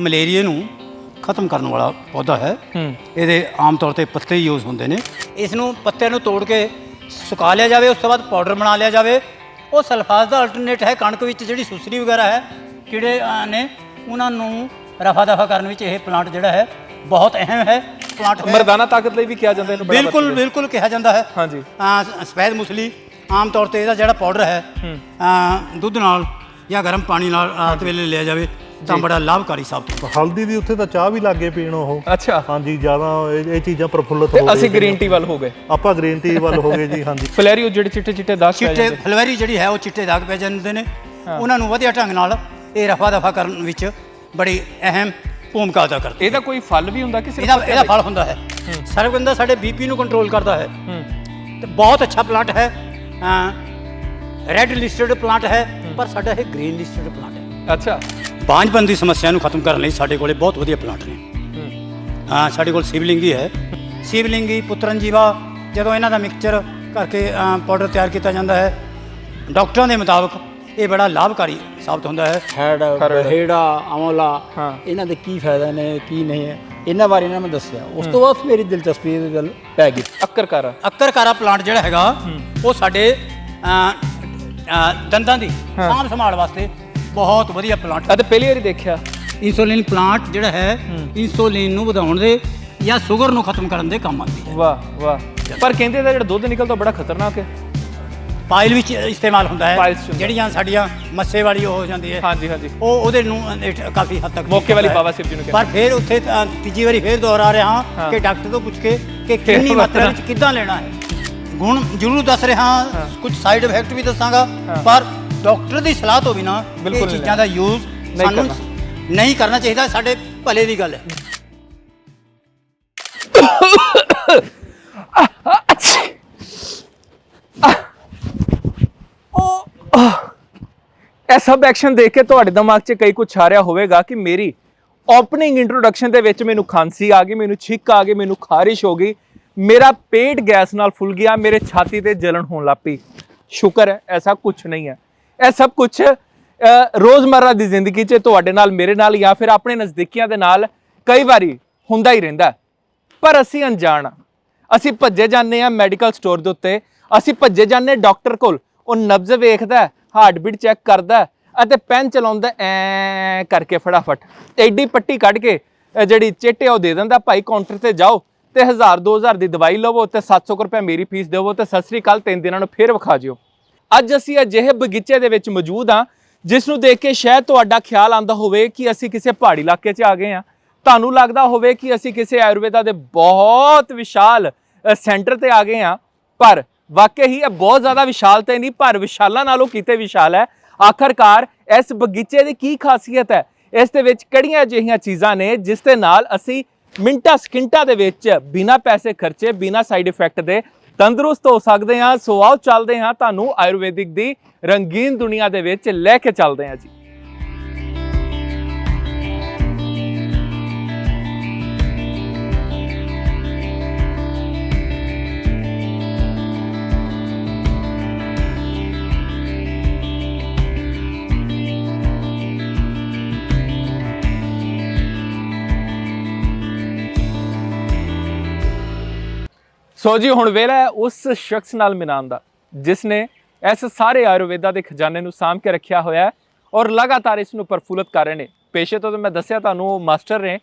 ਮਲੇਰੀਏ ਨੂੰ ਖਤਮ ਕਰਨ ਵਾਲਾ ਪੌਦਾ ਹੈ। ਇਹਦੇ ਆਮ ਤੌਰ ਤੇ ਪੱਤੇ ਯੂਜ਼ ਹੁੰਦੇ ਨੇ। ਇਸ ਨੂੰ ਪੱਤੇ ਨੂੰ ਤੋੜ ਕੇ ਸੁਕਾ ਲਿਆ ਜਾਵੇ ਉਸ ਤੋਂ ਬਾਅਦ ਪਾਊਡਰ ਬਣਾ ਲਿਆ ਜਾਵੇ। ਉਹ ਸਲਫਾਜ਼ ਦਾ ਅਲਟਰਨੇਟ ਹੈ ਕਣਕ ਵਿੱਚ ਜਿਹੜੀ ਸੁਸਰੀ ਵਗੈਰਾ ਹੈ ਕੀੜੇ ਨੇ ਉਹਨਾਂ ਨੂੰ ਰਫਾ ਦਫਾ ਕਰਨ ਵਿੱਚ ਇਹ ਪਲਾਂਟ ਜਿਹੜਾ ਹੈ ਬਹੁਤ ਅਹਿਮ ਹੈ। ਪਲਾਂਟ। ਮਰਦਾਨਾ ਤਾਕਤ ਲਈ ਵੀ ਕਿਹਾ ਜਾਂਦਾ ਇਹਨੂੰ ਬਿਲਕੁਲ। ਬਿਲਕੁਲ ਕਿਹਾ ਜਾਂਦਾ ਹੈ। ਹਾਂਜੀ। ਸਫੈਦ ਮੁਸਲੀ ਆਮ ਤੌਰ ਤੇ ਇਹਦਾ ਜਿਹੜਾ ਪਾਊਡਰ ਹੈ ਦੁੱਧ ਨਾਲ ਜਾਂ ਗਰਮ ਪਾਣੀ ਨਾਲ ਰਾਤ ਵੇਲੇ ਲਿਆ ਜਾਵੇ। ਤਾਂ ਬੜਾ ਲਾਭਕਾਰੀ ਸਾਬਤ ਹੁੰਦਾ ਹਲਦੀ ਦੀ ਉੱਥੇ ਤਾਂ ਚਾਹ ਵੀ ਲੱਗੇ ਪੀਣ ਉਹ। ਅੱਛਾ। ਹਾਂਜੀ ਜ਼ਿਆਦਾ ਇਹ ਇਹ ਚੀਜ਼ਾਂ ਪ੍ਰਫੁੱਲਤ ਤੇ ਹੋ ਅਸੀਂ ਗਏ ਗ੍ਰੀਨ ਟੀ ਵੱਲ ਹੋ ਗਏ। ਆਪਾਂ ਗ੍ਰੀਨ ਟੀ ਵੱਲ ਹੋ ਗਏ ਜੀ ਹਾਂਜੀ। ਫਲੈਰੀਓ ਜਿਹੜੇ ਚਿੱਟੇ ਚਿੱਟੇ ਦਾਗ ਪੈ ਚਿੱਟੇ ਜਾਂਦੇ। ਫਲਵੈਰੀ ਜਿਹੜੀ ਹੈ ਉਹ ਚਿੱਟੇ ਦਾਗ ਪੈ ਜਾਂਦੇ ਨੇ। ਉਹਨਾਂ ਨੂੰ ਵਧੀਆ ਢੰਗ ਨਾਲ ਇਹ ਰਫਾ ਦਫਾ ਕਰਨ ਵਿੱਚ ਬੜੀ ਅਹਿਮ ਭੂਮਿਕਾ ਅਦਾ ਕਰਦੀ ਇਹਦਾ ਕੋਈ ਫਲ ਵੀ ਹੁੰਦਾ ਕਿ ਸਿਰਫ ਇਹਦਾ ਇਹਦਾ ਫਲ ਹੁੰਦਾ ਹੈ। ਸਰਗੰਧਾ ਸਾਡੇ ਬੀਪੀ ਨੂੰ ਕੰਟਰੋਲ ਕਰਦਾ ਹੈ। ਹੂੰ। ਤੇ ਬਹੁਤ ਅੱਛਾ ਪਲਾਂਟ ਹੈ। ਰੈੱਡ ਲਿਸਟਡ ਪਲਾਂਟ ਹੈ। ਪਰ ਸਾਡਾ ਇਹ ਗ੍ਰੀਨ ਲਿਸਟਡ ਪਲਾਂਟ ਹੈ। ਅੱਛਾ। ਬਾਂਝਪਨ ਦੀ ਸਮੱਸਿਆ ਨੂੰ ਖਤਮ ਕਰਨ ਲਈ ਸਾਡੇ ਕੋਲੇ ਬਹੁਤ ਵਧੀਆ ਪਲਾਂਟ ਨੇ। ਹੂੰ ਸਾਡੇ ਕੋਲ ਸਿਵਲਿੰਗੀ ਹੈ। ਸਿਵਲਿੰਗੀ ਪੁੱਤਰਨਜੀਵਾ ਜਦੋਂ ਇਹਨਾਂ ਦਾ ਮਿਕਸਚਰ ਕਰਕੇ ਪਾਊਡਰ ਤਿਆਰ ਕੀਤਾ ਜਾਂਦਾ ਹੈ ਡਾਕਟਰਾਂ ਦੇ ਮੁਤਾਬਕ ਇਹ ਬੜਾ ਲਾਭਕਾਰੀ ਸਾਬਤ ਹੁੰਦਾ ਹੈ। ਹੈਡ ਬਹੇੜਾ ਆਮਲਾ ਹਾਂ। ਇਹਨਾਂ ਦੇ ਕੀ ਫਾਇਦੇ ਨੇ ਕੀ ਨਹੀਂ ਹੈ ਇਹਨਾਂ ਬਾਰੇ ਇਹਨਾਂ ਨੇ ਦੱਸਿਆ। ਉਸ ਤੋਂ ਬਾਅਦ ਮੇਰੀ ਦਿਲਚਸਪੀ ਇਹ ਗੱਲ ਪੈ ਗਈ। ਅੱਕਰ ਕਰ ਅੱਕਰਕਾਰਾ ਪਲਾਂਟ ਜਿਹੜਾ ਹੈਗਾ ਉਹ ਸਾਡੇ ਦੰਦਾਂ ਦੀ ਸਾਂਭ ਸੰਭਾਲ ਵਾਸਤੇ ਬਹੁਤ ਵਧੀਆ ਪਲਾਂਟ ਅਤੇ ਪਹਿਲੀ ਵਾਰੀ ਦੇਖਿਆ। ਇਨਸੂਲਿਨ ਪਲਾਂਟ ਜਿਹੜਾ ਹੈ ਇਨਸੂਲਿਨ ਨੂੰ ਵਧਾਉਣ ਦੇ ਜਾਂ ਸ਼ੂਗਰ ਨੂੰ ਖਤਮ ਕਰਨ ਦੇ ਕੰਮ ਆਉਂਦੀ ਹੈ। ਵਾਹ ਵਾਹ। ਪਰ ਕਹਿੰਦੇ ਦਾ ਜਿਹੜਾ ਦੁੱਧ ਨਿਕਲਦਾ ਬੜਾ ਖਤਰਨਾਕ ਹੈ। ਪਾਇਲ ਵਿੱਚ ਇਸਤੇਮਾਲ ਹੁੰਦਾ ਹੈ। ਪਾਇਲਸ 'ਚ ਹੁੰਦਾ। ਜਿਹੜੀਆਂ ਸਾਡੀਆਂ ਮੱਸੇ ਵਾਲੀ ਉਹ ਹੋ ਜਾਂਦੀ ਹੈ। ਹਾਂਜੀ ਹਾਂਜੀ। ਉਹ ਉਹਦੇ ਨੂੰ ਇਹ ਕਾਫੀ ਹੱਦ ਤੱਕ ਮੌਕੇ ਵਾਲੀ। ਬਾਬਾ ਸਿਰ ਜੀ ਨੂੰ ਕਹਿੰਦੇ। ਪਰ ਫਿਰ ਉੱਥੇ ਤੀਜੀ ਵਾਰੀ ਫਿਰ ਦੁਹਰਾ ਰਿਹਾ ਹਾਂ। ਹਾਂ ਕਿ ਡਾਕਟਰ ਤੋਂ ਪੁੱਛ ਕੇ ਕਿ ਕਿੰਨੀ। ਮਾਤਰਾ ਵਿੱਚ ਕਿੱਦਾਂ ਲੈਣਾ ਹੈ। ਗੁਣ ਜ਼ਰੂਰ ਦੱਸ ਰਿਹਾ। ਹਾਂ। ਕੁਝ ਸਾਈਡ ਇਫੈਕਟ ਵੀ ਦੱਸਾਂਗਾ। ਪਰ ਡਾਕਟਰ ਦੀ ਸਲਾਹ ਤੋਂ ਬਿਨਾ ਇਹ ਬਿਲਕੁਲ ਨਹੀਂ ਚੀਜ਼ਾਂ ਦਾ ਯੂਜ਼ ਸਾਨੂੰ ਨਹੀਂ ਕਰਨਾ ਚਾਹੀਦਾ ਸਾਡੇ ਭਲੇ ਦੀ ਗੱਲ ਹੈ। ਇਹ ਸਭ ਐਕਸ਼ਨ ਦੇਖ ਕੇ ਤੁਹਾਡੇ ਦਿਮਾਗ 'ਚ ਕਈ ਕੁਝ ਆ ਰਿਹਾ ਹੋਵੇਗਾ ਕਿ ਮੇਰੀ ਓਪਨਿੰਗ ਇੰਟਰੋਡਕਸ਼ਨ ਦੇ ਵਿੱਚ ਮੈਨੂੰ ਖਾਂਸੀ ਆ ਗਈ ਮੈਨੂੰ ਛਿੱਕ ਆ ਗਈ ਮੈਨੂੰ ਖਾਰਿਸ਼ ਹੋ ਗਈ। ਮੇਰਾ ਪੇਟ ਗੈਸ ਨਾਲ ਫੁੱਲ ਗਿਆ ਮੇਰੇ ਛਾਤੀ ਤੇ ਜਲਨ ਹੋਣ ਲੱਗ ਪਈ। ਸ਼ੁਕਰ ਹੈ ਐਸਾ ਕੁਝ ਨਹੀਂ ਹੈ। ਇਹ ਸਭ ਕੁਝ ਰੋਜ਼ਮਰਰਾ ਦੀ ਜ਼ਿੰਦਗੀ 'ਚ ਤੁਹਾਡੇ ਨਾਲ, ਮੇਰੇ ਨਾਲ ਜਾਂ ਫਿਰ ਆਪਣੇ ਨਜ਼ਦੀਕੀਆਂ ਦੇ ਨਾਲ ਕਈ ਵਾਰੀ ਹੁੰਦਾ ਹੀ ਰਹਿੰਦਾ ਪਰ ਅਸੀਂ ਅਣਜਾਣ ਹਾਂ। ਅਸੀਂ ਭੱਜੇ ਜਾਂਦੇ ਆ ਮੈਡੀਕਲ ਸਟੋਰ ਦੇ ਉੱਤੇ। ਅਸੀਂ ਭੱਜੇ ਜਾਂਦੇ ਡਾਕਟਰ ਕੋਲ। ਉਹ ਨਬਜ਼ ਵੇਖਦਾ ਹਾਰਟ ਬੀਟ ਚੈੱਕ ਕਰਦਾ ਅਤੇ ਪੈਨ ਚਲਾਉਂਦਾ ਐ ਕਰਕੇ ਫਟਾਫਟ। ਐਡੀ ਪੱਟੀ ਕੱਢ ਕੇ ਅਹ ਜਿਹੜੀ ਚਿੱਟੇ ਉਹ ਦੇ ਦਿੰਦਾ, ਭਾਈ ਕਾਊਂਟਰ ਤੇ ਜਾਓ ਤੇ 1000 2000 ਦੀ ਦਵਾਈ ਲਵੋ ਤੇ 700 ਕੁ ਰੁਪਏ ਮੇਰੀ ਫੀਸ ਦੇਵੋ ਤੇ ਸਤਿ ਸ੍ਰੀ ਅਕਾਲ, ਤਿੰਨ ਦਿਨਾਂ ਨੂੰ ਫੇਰ ਵਿਖਾ ਜਿਓ ਅੱਜ ਅਸੀਂ ਅਜਿਹੇ ਬਗੀਚੇ ਦੇ ਵਿੱਚ ਮੌਜੂਦ ਹਾਂ ਜਿਸ ਨੂੰ ਦੇਖ ਕੇ ਸ਼ਾਇਦ ਤੁਹਾਡਾ ਖਿਆਲ ਆਂਦਾ ਹੋਵੇ ਕਿ ਅਸੀਂ ਕਿਸੇ ਪਹਾੜੀ ਇਲਾਕੇ 'ਚ ਆ ਗਏ ਹਾਂ। ਤੁਹਾਨੂੰ ਲੱਗਦਾ ਹੋਵੇ ਕਿ ਅਸੀਂ ਕਿਸੇ ਆਯੁਰਵੇਦਾ ਦੇ ਬਹੁਤ ਵਿਸ਼ਾਲ ਸੈਂਟਰ ਤੇ ਆ ਗਏ ਹਾਂ, ਪਰ ਵਾਕਈ ਹੀ ਇਹ ਬਹੁਤ ਜ਼ਿਆਦਾ ਵਿਸ਼ਾਲ ਤੇ ਨਹੀਂ, ਪਰ ਵਿਸ਼ਾਲਾਂ ਨਾਲੋਂ ਕਿਤੇ ਵਿਸ਼ਾਲ ਹੈ। ਆਖਰਕਾਰ ਇਸ ਬਗੀਚੇ ਦੀ ਕੀ ਖਾਸੀਅਤ ਹੈ? ਇਸ ਦੇ ਵਿੱਚ ਕਿਹੜੀਆਂ ਅਜਿਹੀਆਂ ਚੀਜ਼ਾਂ ਨੇ ਜਿਸ ਦੇ ਨਾਲ ਅਸੀਂ ਮਿੰਟਾਂ ਸਕਿੰਟਾਂ ਦੇ ਵਿੱਚ ਬਿਨਾਂ ਪੈਸੇ ਖਰਚੇ, ਬਿਨਾਂ ਸਾਈਡ ਇਫੈਕਟ ਦੇ ਤੰਦਰੁਸਤ ਹੋ ਸਕਦੇ ਹਾਂ ਸੋ ਆਓ ਚੱਲਦੇ ਹਾਂ, ਤੁਹਾਨੂੰ ਆਯੁਰਵੈਦਿਕ ਦੀ ਰੰਗੀਨ ਦੁਨੀਆ ਦੇ ਵਿੱਚ ਲੈ ਕੇ ਚੱਲਦੇ ਹਾਂ ਜੀ। ਸੋ ਜੀ, ਹੁਣ ਵੇਲਾ ਹੈ ਉਸ ਸ਼ਖਸ ਨਾਲ ਮਿਲਾਉਣ ਦਾ, ਜਿਸ ਨੇ ਇਸ ਸਾਰੇ ਆਯੁਰਵੇਦਾ ਦੇ ਖਜ਼ਾਨੇ ਨੂੰ ਸਾਂਭ ਕੇ ਰੱਖਿਆ ਹੋਇਆ ਹੈ ਔਰ ਲਗਾਤਾਰ ਇਸ ਨੂੰ ਪ੍ਰਫੁੱਲਤ ਕਰ ਰਹੇ ਨੇ। ਪੇਸ਼ੇ ਤੋਂ ਤਾਂ ਮੈਂ ਦੱਸਿਆ, ਤੁਹਾਨੂੰ ਉਹ ਮਾਸਟਰ ਨੇ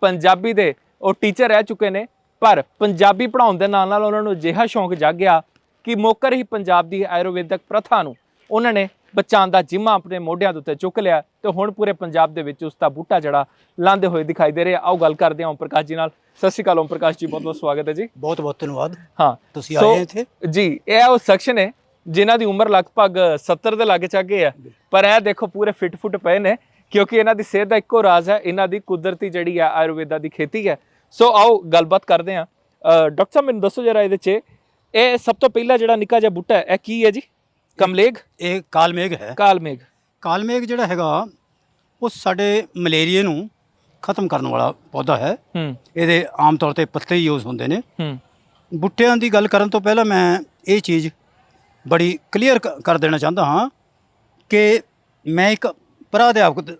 ਪੰਜਾਬੀ ਦੇ, ਉਹ ਟੀਚਰ ਰਹਿ ਚੁੱਕੇ ਨੇ, ਪਰ ਪੰਜਾਬੀ ਪੜ੍ਹਾਉਣ ਦੇ ਨਾਲ ਨਾਲ ਉਹਨਾਂ ਨੂੰ ਅਜਿਹਾ ਸ਼ੌਂਕ ਜਾਗਿਆ ਕਿ ਮੋਕਰ ਹੀ ਪੰਜਾਬ ਦੀ ਆਯੁਰਵੇਦਕ ਪ੍ਰਥਾ ਨੂੰ ਉਹਨਾਂ ਨੇ ਬਚਾਉਣ ਦਾ ਜਿੰਮਾ ਆਪਣੇ ਮੋਢਿਆਂ ਦੇ ਉੱਤੇ ਚੁੱਕ ਲਿਆ ਤੇ ਹੁਣ ਪੂਰੇ ਪੰਜਾਬ ਦੇ ਵਿੱਚ ਉਸ ਦਾ ਬੂਟਾ ਜਿਹੜਾ ਲਾਂਦੇ ਹੋਏ ਦਿਖਾਈ ਦੇ ਰਿਹਾ। ਆਓ ਗੱਲ ਕਰਦੇ ਹਾਂ ਓਮ ਪ੍ਰਕਾਸ਼ ਜੀ ਨਾਲ। ਸਤਿ ਸ਼੍ਰੀ ਅਕਾਲ ਓਮ ਪ੍ਰਕਾਸ਼ ਜੀ ਬਹੁਤ ਬਹੁਤ ਸਵਾਗਤ ਹੈ ਜੀ। ਬਹੁਤ ਬਹੁਤ ਧੰਨਵਾਦ। ਹਾਂ ਤੁਸੀਂ ਆਏ ਇੱਥੇ? ਜੀ ਇਹ ਉਹ ਸੈਕਸ਼ਨ ਹੈ ਜਿਨ੍ਹਾਂ ਦੀ ਉਮਰ ਲਗਭਗ 70 ਦੇ ਲਾਗੇ ਚੱਗੇ ਆ ਪਰ ਇਹ ਦੇਖੋ ਪੂਰੇ ਫਿੱਟ ਫੁੱਟ ਪਏ ਨੇ ਕਿਉਂਕਿ ਇਹਨਾਂ ਦੀ ਸਿਹਤ ਦਾ ਇੱਕੋ ਰਾਜ਼ ਹੈ ਇਹਨਾਂ ਦੀ ਕੁਦਰਤੀ ਜਿਹੜੀ ਆ ਆਯੁਰਵੇਦਾ ਦੀ ਖੇਤੀ ਹੈ। ਸੋ ਆਓ ਗੱਲਬਾਤ ਕਰਦੇ ਹਾਂ। ਅ, ਡਾਕਟਰ ਸਾਹਿਬ ਮੈਨੂੰ ਦੱਸੋ ਜਰਾ ਇਹਦੇ 'ਚ ਇਹ ਸਭ ਤੋਂ ਪਹਿਲਾ ਜਿਹੜਾ ਨਿੱਕਾ ਜਿਹਾ ਬੂਟਾ ਹੈ ਇਹ ਕੀ ਹੈ ਜੀ? ਕਮਲੇਗ? ਇਹ ਕਾਲਮੇਘ ਹੈ। ਕਾਲਮੇਗ ਕਾਲਮੇਘ ਜਿਹੜਾ ਹੈਗਾ ਉਹ ਸਾਡੇ ਮਲੇਰੀਏ ਨੂੰ ਖਤਮ ਕਰਨ ਵਾਲਾ ਪੌਦਾ ਹੈ। ਹੂੰ। ਇਹਦੇ ਆਮ ਤੌਰ ਤੇ ਪੱਤੇ ਹੀ ਯੂਜ਼ ਹੁੰਦੇ ਨੇ। ਹੂੰ। ਬੁੱਟਿਆਂ ਦੀ ਗੱਲ ਕਰਨ ਤੋਂ ਪਹਿਲਾਂ ਮੈਂ ਇਹ ਚੀਜ਼ ਬੜੀ ਕਲੀਅਰ ਕਰ ਦੇਣਾ ਚਾਹੁੰਦਾ ਹਾਂ ਕਿ ਮੈਂ ਇੱਕ ਪਰਾ ਅਧਿਆਪਕ ਦ-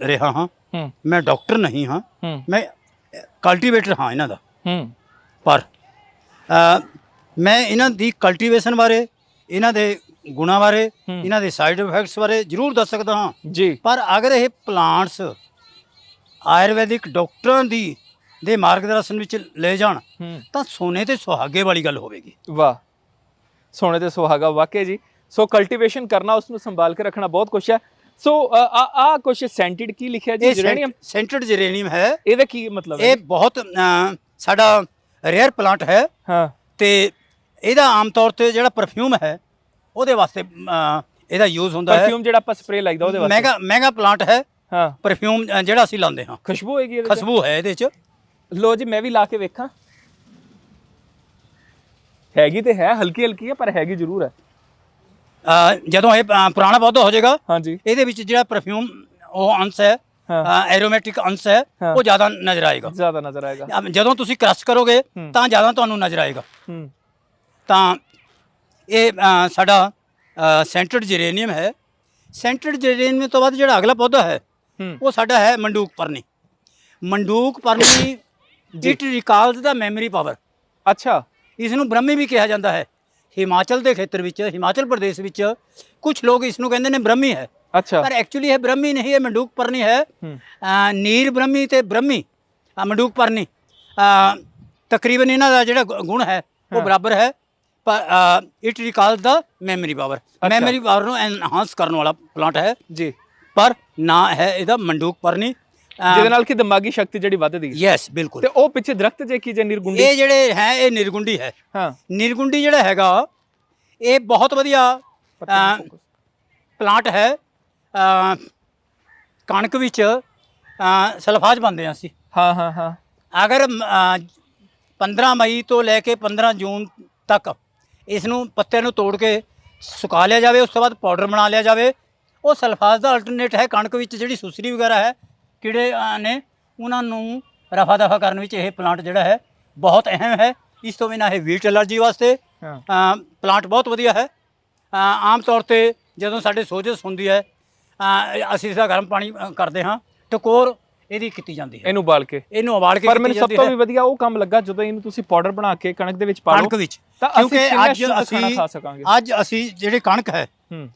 ਰਿਹਾ ਹਾਂ। ਹੂੰ। ਮੈਂ ਡਾਕਟਰ ਨਹੀਂ ਹਾਂ। ਹੂੰ। ਮੈਂ ਕਲਟੀਵੇਟਰ ਹਾਂ ਇਹਨਾਂ ਦਾ। ਹੂੰ। ਪਰ ਮੈਂ ਇਹਨਾਂ ਦੀ ਕਲਟੀਵੇਸ਼ਨ ਬਾਰੇ ਇਹਨਾਂ ਦੇ ਗੁਣਾਂ ਬਾਰੇ ਇਹਨਾਂ ਦੇ ਸਾਈਡ ਇਫੈਕਟਸ ਬਾਰੇ ਜ਼ਰੂਰ ਦੱਸ ਸਕਦਾ ਹਾਂ। ਜੀ। ਪਰ ਅਗਰ ਇਹ ਪਲਾਂਟਸ ਆਯੁਰਵੈਦਿਕ ਡਾਕਟਰਾਂ ਦੀ ਦੇ ਮਾਰਗਦਰਸ਼ਨ ਵਿੱਚ ਲੈ ਜਾਣ ਤਾਂ ਸੋਨੇ ਤੇ ਸੁਹਾਗੇ ਵਾਲੀ ਗੱਲ ਹੋਵੇਗੀ। ਵਾਹ। ਸੋਨੇ ਤੇ ਸੁਹਾਗਾ ਵਾਕਿਆ ਜੀ। ਸੋ ਕਲਟੀਵੇਸ਼ਨ ਕਰਨਾ ਉਸ ਨੂੰ ਸੰਭਾਲ ਕੇ ਰੱਖਣਾ ਬਹੁਤ ਕੁਛ ਹੈ। ਸੋ ਆ ਆ ਕੁਛ ਸੈਂਟਿਡ ਕੀ ਲਿਖਿਆ ਜੀ? ਜਰੇਨੀਅਮ? ਸੈਂਟਡ ਜੈਰੇਨੀਅਮ ਹੈ। ਇਹਦਾ ਕੀ ਮਤਲਬ ਹੈ? ਇਹ ਬਹੁਤ ਸਾਡਾ ਰੇਅਰ ਪਲਾਂਟ ਹੈ। ਹਾਂ। ਤੇ ਇਹਦਾ ਆਮ ਤੌਰ ਤੇ ਜਿਹੜਾ ਪਰਫਿਊਮ ਹੈ ਉਹਦੇ ਵਾਸਤੇ ਅ, ਇਹਦਾ ਯੂਜ਼ ਹੁੰਦਾ ਹੈ। ਪਰਫਿਊਮ ਜਿਹੜਾ ਆਪਾਂ ਸਪਰੇ ਲਾਈਦਾ ਉਹਦੇ ਵਾਸਤੇ। ਮਹਿੰਗਾ ਮਹਿੰਗਾ ਪਲਾਂਟ ਹੈ। ਹਾਂ। ਪਰਫਿਊਮ ਜਿਹੜਾ ਅਸੀਂ ਲਾਉਂਦੇ ਹਾਂ। ਖੁਸ਼ਬੂ ਹੋਏਗੀ ਇਹਦੇ 'ਚ? ਖੁਸ਼ਬੂ ਹੈ ਇਹਦੇ 'ਚ। ਲੋ ਜੀ ਮੈਂ ਵੀ ਲਾ ਕੇ ਵੇਖਾਂ। ਹੈਗੀ ਤੇ ਹੈ ਹਲਕੀ ਹਲਕੀ ਹੈ ਪਰ ਹੈਗੀ ਜ਼ਰੂਰ ਹੈ। ਅ, ਜਦੋਂ ਇਹ ਅ, ਪੁਰਾਣਾ ਪੌਦਾ ਹੋ ਜਾਏਗਾ ਹਾਂਜੀ। ਇਹਦੇ ਵਿੱਚ ਜਿਹੜਾ ਪਰਫਿਊਮ ਉਹ ਅੰਸ਼ ਹੈ ਹਾਂ। ਐਰੋਮੈਟਿਕ ਅੰਸ਼ ਹੈ ਹਾਂ। ਉਹ ਜ਼ਿਆਦਾ ਨਜ਼ਰ ਆਏਗਾ। ਜ਼ਿਆਦਾ ਨਜ਼ਰ ਆਏਗਾ। ਜਦੋਂ ਤੁਸੀਂ ਕ੍ਰਸ਼ ਕਰੋਗੇ ਹੂੰ। ਤਾਂ ਜ਼ਿਆਦਾ ਤੁਹਾਨੂੰ ਨਜ਼ਰ ਆਏਗਾ। ਹੂੰ। ਤਾਂ ਇਹ ਸਾਡਾ ਸੈਂਟਰਡ ਜੈਰੇਨੀਅਮ ਹੈ। ਸੈਂਟਰਡ ਜੈਰੇਨੀਅਮ ਤੋਂ ਬਾਅਦ ਜਿਹੜਾ ਅਗਲਾ ਪੌਦਾ ਹੈ ਉਹ ਸਾਡਾ ਹੈ ਮੰਡੂਕ ਪਰਨੀ। ਮੰਡੂਕ ਪਰਨੀ it recalls the memory power. ਅੱਛਾ। ਇਸ ਨੂੰ ਬ੍ਰਹਮੀ ਵੀ ਕਿਹਾ ਜਾਂਦਾ ਹੈ। ਹਿਮਾਚਲ ਦੇ ਖੇਤਰ ਵਿੱਚ ਹਿਮਾਚਲ ਪ੍ਰਦੇਸ਼ ਵਿੱਚ ਕੁਝ ਲੋਕ ਇਸ ਨੂੰ ਕਹਿੰਦੇ ਨੇ ਬ੍ਰਹਮੀ ਹੈ। ਅੱਛਾ। ਪਰ ਐਕਚੁਅਲੀ ਇਹ ਬ੍ਰਹਮੀ ਨਹੀਂ ਇਹ ਮੰਡੂਕ ਪਰਨੀ ਹੈ। ਨੀਰ ਬ੍ਰਹਮੀ ਤੇ ਬ੍ਰਹਮੀ ਮੰਡੂਕ ਪਰਨੀ। ਤਕਰੀਬਨ ਇਹਨਾਂ ਦਾ ਜਿਹੜਾ ਗੁਣ ਹੈ ਉਹ ਬਰਾਬਰ ਹੈ। It recalls the memory power memory power ਨੂੰ ਐਨਹਾਂਸ ਕਰਨ ਵਾਲਾ ਪਲਾਂਟ ਹੈ। ਜੀ। ਪਰ ਨਾ ਹੈ ਇਹਦਾ ਮੰਡੂਕ ਪਰਨੀ ਜਿਹਦੇ ਨਾਲ ਕਿ ਦਿਮਾਗੀ ਸ਼ਕਤੀ ਜਿਹੜੀ ਵੱਧਦੀ ਹੈ। ਯੈਸ ਬਿਲਕੁਲ। ਤੇ ਉਹ ਪਿੱਛੇ ਦਰਖਤ ਜੇ ਕੀ ਜੇ ਨਿਰਗੁੰਡੀ? ਇਹ ਜਿਹੜੇ ਹੈ ਇਹ ਨਿਰਗੁੰਡੀ ਹੈ। ਹਾਂ। ਨਿਰਗੁੰਡੀ ਜਿਹੜਾ ਹੈਗਾ ਇਹ ਬਹੁਤ ਵਧੀਆ ਪਲਾਂਟ ਹੈ। ਕਣਕ ਵਿੱਚ ਸਲਫਾਜ ਬਣਦੇ ਆ ਅਸੀਂ। ਹਾਂ ਹਾਂ ਹਾਂ। ਅਗਰ ਅ, 15 ਮਈ ਤੋਂ ਲੈ ਕੇ 15 ਜੂਨ ਤੱਕ ਇਸ ਨੂੰ ਪੱਤਿਆਂ ਨੂੰ ਤੋੜ ਕੇ ਸੁਕਾ ਲਿਆ ਜਾਵੇ ਉਸ ਤੋਂ ਬਾਅਦ ਪਾਊਡਰ ਬਣਾ ਲਿਆ ਜਾਵੇ। ਉਹ ਸਲਫਾਜ਼ ਦਾ ਅਲਟਰਨੇਟ ਹੈ ਕਣਕ ਵਿੱਚ ਜਿਹੜੀ ਸੁਸਰੀ ਵਗੈਰਾ ਹੈ ਕੀੜੇ ਨੇ ਉਹਨਾਂ ਨੂੰ ਰਫਾ ਦਫਾ ਕਰਨ ਵਿੱਚ ਇਹ ਪਲਾਂਟ ਜਿਹੜਾ ਹੈ ਬਹੁਤ ਅਹਿਮ ਹੈ। ਇਸ ਤੋਂ ਬਿਨਾਂ ਇਹ ਵੀਟ ਐਲਰਜੀ ਵਾਸਤੇ ਪਲਾਂਟ ਬਹੁਤ ਵਧੀਆ ਹੈ। ਆਮ ਤੌਰ ਤੇ ਜਦੋਂ ਸਾਡੇ ਸੋਜਸ ਹੁੰਦੀ ਹੈ ਅਸੀਂ ਇਸਦਾ ਗਰਮ ਪਾਣੀ ਕਰਦੇ ਹਾਂ ਟਕੋਰ ਇਹਦੀ ਕੀਤੀ ਜਾਂਦੀ ਹੈ। ਇਹਨੂੰ ਬਾਲ ਕੇ। ਇਹਨੂੰ ਉਬਾਲ ਕੇ ਪਰ ਮੈਨੂੰ ਸਭ ਤੋਂ ਵੀ ਵਧੀਆ ਉਹ ਕੰਮ ਲੱਗਾ ਜਦੋਂ ਇਹਨੂੰ ਤੁਸੀਂ ਪਾਊਡਰ ਬਣਾ ਕੇ ਕਣਕ ਦੇ ਵਿੱਚ ਪਾ ਲਓ। ਕਣਕ ਵਿੱਚ। ਤਾਂ ਅਸੀਂ ਕਿਉਂਕਿ ਕਿੰਨਾ ਅੱਜ ਸ਼ੁੱਧ ਖਾਣਾ ਅਸੀਂ ਖਾ ਸਕਾਂਗੇ? ਅੱਜ ਅਸੀਂ ਜਿਹੜੇ ਕਣਕ ਹੈ ਹੂੰ।